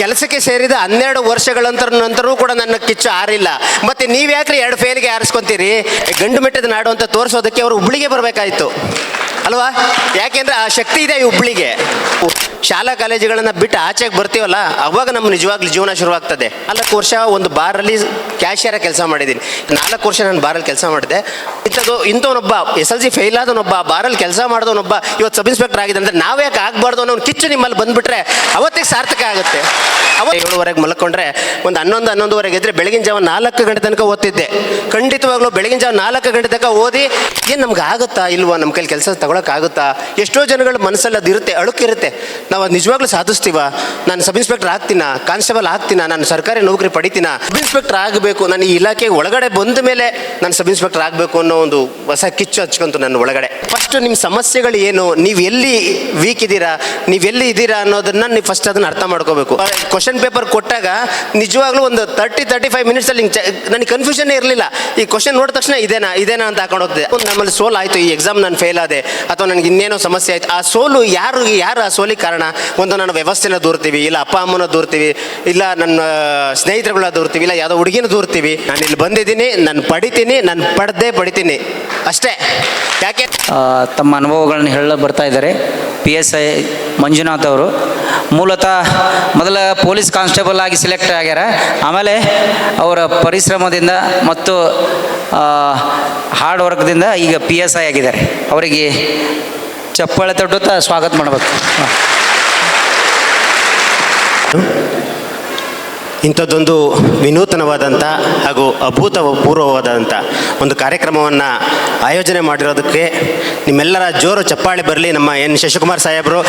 ಕೆಲಸಕ್ಕೆ ಸೇರಿದ ಹನ್ನೆರಡು ವರ್ಷಗಳ ನಂತರವೂ ಕೂಡ ನನ್ನ ಕಿಚ್ಚು ಆರಿಲ್ಲ. ಮತ್ತೆ ನೀವು ಯಾಕ್ರಿ ಎರಡು ಫೇಲ್ಗೆ ಆರಿಸ್ಕೊಂತೀರಿ? ಗಂಡು ಮೆಟ್ಟದ ನಾಡು ಅಂತ ತೋರಿಸೋದಕ್ಕೆ ಅವರು ಹುಬ್ಳಿಗೆ ಬರಬೇಕಾಯ್ತು. ಅಲ್ವಾ? ಯಾಕೆಂದ್ರೆ ಆ ಶಕ್ತಿ ಇದೆ ಈ ಹುಬ್ಳಿಗೆ. ಶಾಲಾ ಕಾಲೇಜುಗಳನ್ನ ಬಿಟ್ಟು ಆಚೆಗೆ ಬರ್ತೀವಲ್ಲ, ಅವಾಗ ನಮ್ಮ ನಿಜವಾಗ್ಲೂ ಜೀವನ ಶುರುವಾಗ್ತದೆ. ನಾಲ್ಕು ವರ್ಷ ಒಂದು ಬಾರಲ್ಲಿ ಕ್ಯಾಶಿಯರ ಕೆಲಸ ಮಾಡಿದ್ದೀನಿ. ನಾಲ್ಕು ವರ್ಷ ನಾನು ಬಾರಲ್ಲಿ ಕೆಲಸ ಮಾಡಿದೆ. ಇಂಥದ್ದು, ಇಂಥವನೊಬ್ಬ ಎಸ್ ಎಲ್ ಸಿ ಫೇಲ್ ಆದವನೊಬ್ಬ, ಬಾರಲ್ಲಿ ಕೆಲಸ ಮಾಡಿದವನೊಬ್ಬ, ಇವತ್ತು ಸಬ್ ಇನ್ಸ್ಪೆಕ್ಟರ್ ಆಗಿದೆ ಅಂದ್ರೆ ನಾವು ಯಾಕೆ ಆಗಬಾರ್ದು ಅನ್ನೋ ಕಿಚ್ಚು ನಿಮ್ಮಲ್ಲಿ ಬಂದ್ಬಿಟ್ರೆ ಅವತ್ತಿಗೆ ಸಾರ್ಥಕ ಆಗುತ್ತೆ. ಅವತ್ತು ಏಳುವರೆಗೆ ಮಲ್ಕೊಂಡ್ರೆ ಒಂದು ಹನ್ನೊಂದು, ಹನ್ನೊಂದುವರೆಗೆ ಇದ್ರೆ ಬೆಳಗಿನ ಜಾವ ನಾಲ್ಕು ಗಂಟೆ ತನಕ ಓದ್ತಿದ್ದೆ. ಖಂಡಿತವಾಗ್ಲೂ ಬೆಳಗಿನ ಜಾವ ನಾಲ್ಕು ಗಂಟೆ ತನಕ ಓದಿ, ಏನು ನಮ್ಗೆ ಆಗುತ್ತಾ ಇಲ್ವಾ ನಮ್ಮ ಕೈಲಿ ಕೆಲಸ ತಗೊಳಕ್ಕಾಗುತ್ತಾ ಎಷ್ಟೋ ಜನಗಳ ಮನಸ್ಸಲ್ಲಿ ಅದಿರುತ್ತೆ ಅಳುಕಿರುತ್ತೆ. ನಾವು ಅದು ನಿಜವಾಗ್ಲೂ ಸಾಧಿಸ್ತೀವ? ನಾನು ಸಬ್ ಇನ್ಸ್ಪೆಕ್ಟರ್ ಆಗ್ತೀನ? ಕಾನ್ಸ್ಟೇಬಲ್ ಆಗ್ತೀನ? ನಾನು ಸರ್ಕಾರಿ ನೌಕರಿ ಪಡಿತೀನ? ಸಬ್ ಇನ್ಸ್ಪೆಕ್ಟರ್ ಆಗಬೇಕು. ನಾನು ಈ ಇಲಾಖೆ ಒಳಗಡೆ ಬಂದ ಮೇಲೆ ನಾನು ಸಬ್ ಇನ್ಸ್ಪೆಕ್ಟರ್ ಆಗಬೇಕು ಅನ್ನೋ ಒಂದು ಹೊಸ ಕಿಚ್ಚು ಹಚ್ಕೊಂತು ನನ್ನ ಒಳಗಡೆ. ಫಸ್ಟ್ ನಿಮ್ಮ ಸಮಸ್ಯೆಗಳು ಏನು? ನೀವು ಎಲ್ಲಿ ವೀಕ್ ಇದ್ದೀರಾ? ನೀವು ಎಲ್ಲಿ ಇದ್ದೀರಾ ಅನ್ನೋದನ್ನ ನೀವು ಫಸ್ಟ್ ಅದನ್ನ ಅರ್ಥ ಮಾಡ್ಕೋಬೇಕು. ಕ್ವಶನ್ ಪೇಪರ್ ಕೊಟ್ಟಾಗ ನಿಜವಾಗ್ಲೂ ಒಂದು ತರ್ಟಿ ತರ್ಟಿ ಫೈವ್ ಮಿನಿಟ್ಸಲ್ಲಿ ನನಗೆ ಕನ್ಫ್ಯೂಷನ್ ಇರಲಿಲ್ಲ. ಈ ಕ್ವಶನ್ ನೋಡಿದ ತಕ್ಷಣ ಇದೇನಾ ಇದೇನಾ ಅಂತ ಹಾಕೊಂಡು ಹೋಗ್ತದೆ. ನಮ್ಮಲ್ಲಿ ಸೋಲ್ ಆಯಿತು ಈ ಎಕ್ಸಾಮ್ ನಾನು ಫೇಲ್ ಆದೆ. ಅಥವಾ ನನಗೆ ಇನ್ನೇನೋ ಸಮಸ್ಯೆ ಆಯ್ತು, ಆ ಸೋಲು ಯಾರು ಯಾರು ಆ ಸೋಲಿಗೆ ಕಾರಣ? ಒಂದು ನಾನು ವ್ಯವಸ್ಥೆನ ದೂರ್ತೀವಿ, ಇಲ್ಲ ಅಪ್ಪ ಅಮ್ಮನ ದೂರ್ತೀವಿ, ಇಲ್ಲ ನನ್ನ ಸ್ನೇಹಿತರುಗಳ ದೂರ್ತೀವಿ, ಇಲ್ಲ ಯಾವುದೋ ಹುಡುಗಿನ ದೂರ್ತೀವಿ. ನಾನು ಇಲ್ಲಿ ಬಂದಿದ್ದೀನಿ, ನಾನು ಪಡಿತೀನಿ, ನಾನು ಪಡೆದೇ ಪಡಿತೀನಿ. ಅಷ್ಟೇ. ಯಾಕೆ? ತಮ್ಮ ಅನುಭವಗಳನ್ನು ಹೇಳ ಬರ್ತಾ ಇದ್ದಾರೆ. ಪಿ ಎಸ್ ಐ ಮಂಜುನಾಥ್ ಅವರು. ಮೂಲತಃ ಮೊದಲ ಪೊಲೀಸ್ ಕಾನ್ಸ್ಟೇಬಲ್ ಆಗಿ ಸೆಲೆಕ್ಟ್ ಆಗ್ಯಾರ. ಆಮೇಲೆ ಅವರ ಪರಿಶ್ರಮದಿಂದ ಮತ್ತು ಹಾರ್ಡ್ ವರ್ಕ್ದಿಂದ ಈಗ ಪಿ ಎಸ್ ಐ ಆಗಿದ್ದಾರೆ. ಅವರಿಗೆ ಚಪ್ಪಾಳೆ ತಟ್ಟುತ್ತಾ ಸ್ವಾಗತ ಮಾಡಬೇಕು. ಇಂಥದ್ದೊಂದು ವಿನೂತನವಾದಂಥ ಹಾಗೂ ಅಭೂತಪೂರ್ವವಾದಂಥ ಒಂದು ಕಾರ್ಯಕ್ರಮವನ್ನು ಆಯೋಜನೆ ಮಾಡಿರೋದಕ್ಕೆ ನಿಮ್ಮೆಲ್ಲರ ಜೋರು ಚಪ್ಪಾಳೆ ಬರಲಿ ನಮ್ಮ ಎನ್ ಶಶಿಕುಮಾರ್ ಸಾಹೇಬರು.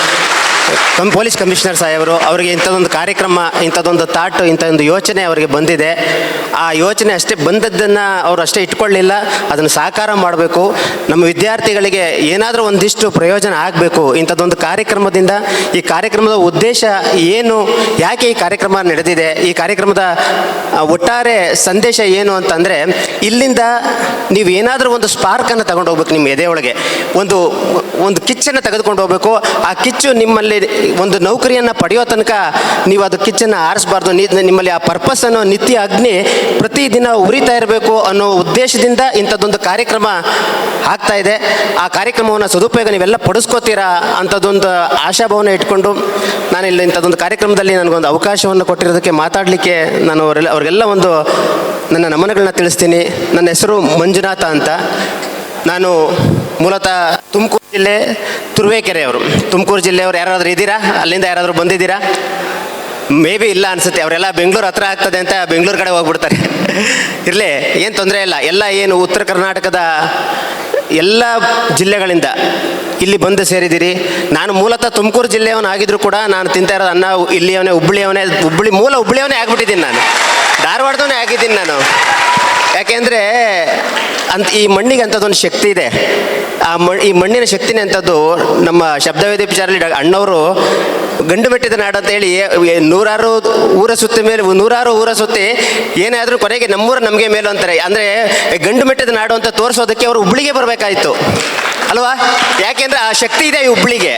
ಕಮ್ ಪೊಲೀಸ್ ಕಮಿಷನರ್ ಸಾಹೇಬರು ಅವರಿಗೆ ಇಂಥದ್ದೊಂದು ಕಾರ್ಯಕ್ರಮ, ಇಂಥದ್ದೊಂದು ತಾಟು, ಇಂಥದ್ದೊಂದು ಯೋಚನೆ ಅವರಿಗೆ ಬಂದಿದೆ. ಆ ಯೋಚನೆ ಅಷ್ಟೇ ಬಂದದ್ದನ್ನು ಅವರು ಅಷ್ಟೇ ಇಟ್ಕೊಳ್ಳಿಲ್ಲ. ಅದನ್ನು ಸಾಕಾರ ಮಾಡಬೇಕು. ನಮ್ಮ ವಿದ್ಯಾರ್ಥಿಗಳಿಗೆ ಏನಾದರೂ ಒಂದಿಷ್ಟು ಪ್ರಯೋಜನ ಆಗಬೇಕು ಇಂಥದ್ದೊಂದು ಕಾರ್ಯಕ್ರಮದಿಂದ. ಈ ಕಾರ್ಯಕ್ರಮದ ಉದ್ದೇಶ ಏನು? ಯಾಕೆ ಈ ಕಾರ್ಯಕ್ರಮ ನಡೆದಿದೆ? ಈ ಕಾರ್ಯಕ್ರಮದ ಒಟ್ಟಾರೆ ಸಂದೇಶ ಏನು ಅಂತಂದರೆ, ಇಲ್ಲಿಂದ ನೀವು ಏನಾದರೂ ಒಂದು ಸ್ಪಾರ್ಕನ್ನು ತಗೊಂಡು ಹೋಗ್ಬೇಕು ನಿಮ್ಮ ಎದೆಯೊಳಗೆ ಒಂದು ಒಂದು ಕಿಚ್ಚನ್ನು ತೆಗೆದುಕೊಂಡು ಹೋಗಬೇಕು. ಆ ಕಿಚ್ಚು ನಿಮ್ಮಲ್ಲಿ ಒಂದು ನೌಕರಿಯನ್ನು ಪಡೆಯೋ ತನಕ ನೀವು ಅದು ಕಿಚ್ಚನ್ನು ಆರಿಸಬಾರ್ದು. ನಿಮ್ಮಲ್ಲಿ ಆ ಪರ್ಪಸ್ ಅನ್ನೋ ನಿತ್ಯ ಅಗ್ನಿ ಪ್ರತಿದಿನ ಉರಿತಾ ಇರಬೇಕು ಅನ್ನೋ ಉದ್ದೇಶದಿಂದ ಇಂಥದ್ದೊಂದು ಕಾರ್ಯಕ್ರಮ ಆಗ್ತಾ ಇದೆ. ಆ ಕಾರ್ಯಕ್ರಮವನ್ನು ಸದುಪಯೋಗ ನೀವೆಲ್ಲ ಪಡಿಸ್ಕೋತೀರಾ ಅಂಥದ್ದೊಂದು ಆಶಾಭಾವನೆ ಇಟ್ಕೊಂಡು ನಾನು ಇಲ್ಲಿ ಇಂಥದ್ದೊಂದು ಕಾರ್ಯಕ್ರಮದಲ್ಲಿ ನನಗೊಂದು ಅವಕಾಶವನ್ನು ಕೊಟ್ಟಿರೋದಕ್ಕೆ ಮಾತಾಡಲಿಕ್ಕೆ ನಾನು ಅವರೆಲ್ಲ ಅವ್ರಿಗೆಲ್ಲ ಒಂದು ನನ್ನ ನಮನಗಳನ್ನ ತಿಳಿಸ್ತೀನಿ. ನನ್ನ ಹೆಸರು ಮಂಜುನಾಥ ಅಂತ. ನಾನು ಮೂಲತಃ ತುಮಕೂರು ಜಿಲ್ಲೆ ತುರುವೇಕೆರೆಯವರು. ತುಮಕೂರು ಜಿಲ್ಲೆಯವರು ಯಾರಾದರೂ ಇದ್ದೀರಾ? ಅಲ್ಲಿಂದ ಯಾರಾದರೂ ಬಂದಿದ್ದೀರಾ? ಮೇ ಬಿ ಇಲ್ಲ ಅನ್ಸುತ್ತೆ. ಅವರೆಲ್ಲ ಬೆಂಗಳೂರು ಹತ್ರ ಆಗ್ತದೆ ಅಂತ ಬೆಂಗಳೂರು ಕಡೆ ಹೋಗ್ಬಿಡ್ತಾರೆ. ಇರಲಿ, ಏನು ತೊಂದರೆ ಇಲ್ಲ. ಎಲ್ಲ ಏನು ಉತ್ತರ ಕರ್ನಾಟಕದ ಎಲ್ಲ ಜಿಲ್ಲೆಗಳಿಂದ ಇಲ್ಲಿ ಬಂದು ಸೇರಿದ್ದೀರಿ. ನಾನು ಮೂಲತಃ ತುಮಕೂರು ಜಿಲ್ಲೆಯವನಾಗಿದ್ರು ಕೂಡ ನಾನು ತಿಂತಾ ಇರೋದು ಅನ್ನ, ಇಲ್ಲಿಯವನೇ ಹುಬ್ಬಳ್ಳಿಯವನೇ ಹುಬ್ಬಳ್ಳಿ ಮೂಲ ಹುಬ್ಬಳ್ಳಿಯವನೇ ಆಗ್ಬಿಟ್ಟಿದ್ದೀನಿ ನಾನು. ಧಾರವಾಡದವನೇ ಆಗಿದ್ದೀನಿ ನಾನು. ಯಾಕೆಂದರೆ ಅಂತ ಈ ಮಣ್ಣಿಗೆ ಅಂಥದ್ದೊಂದು ಶಕ್ತಿ ಇದೆ. ಆ ಮಣ್, ಈ ಮಣ್ಣಿನ ಶಕ್ತಿನೇ ಅಂಥದ್ದು ನಮ್ಮ ಶಬ್ದವೇದಿ ವಿಚಾರಲ್ಲಿ ಅಣ್ಣವರು ಗಂಡು ಬೆಟ್ಟದ ನಾಡು ಅಂತ ಹೇಳಿ ನೂರಾರು ಊರ ಸುತ್ತ ಮೇಲೆ, ನೂರಾರು ಊರ ಸುತ್ತಿ ಏನಾದರೂ ಕೊನೆಗೆ ನಮ್ಮೂರ ನಮಗೆ ಮೇಲು ಅಂತಾರೆ. ಅಂದರೆ ಗಂಡು ಮೆಟ್ಟಿದ ನಾಡು ಅಂತ ತೋರಿಸೋದಕ್ಕೆ ಅವರು ಹುಬ್ಳಿಗೆ ಬರಬೇಕಾಯಿತು. ಅಲ್ವಾ? ಯಾಕೆಂದರೆ ಆ ಶಕ್ತಿ ಇದೆ ಈ ಹುಬ್ಳಿಗೆ.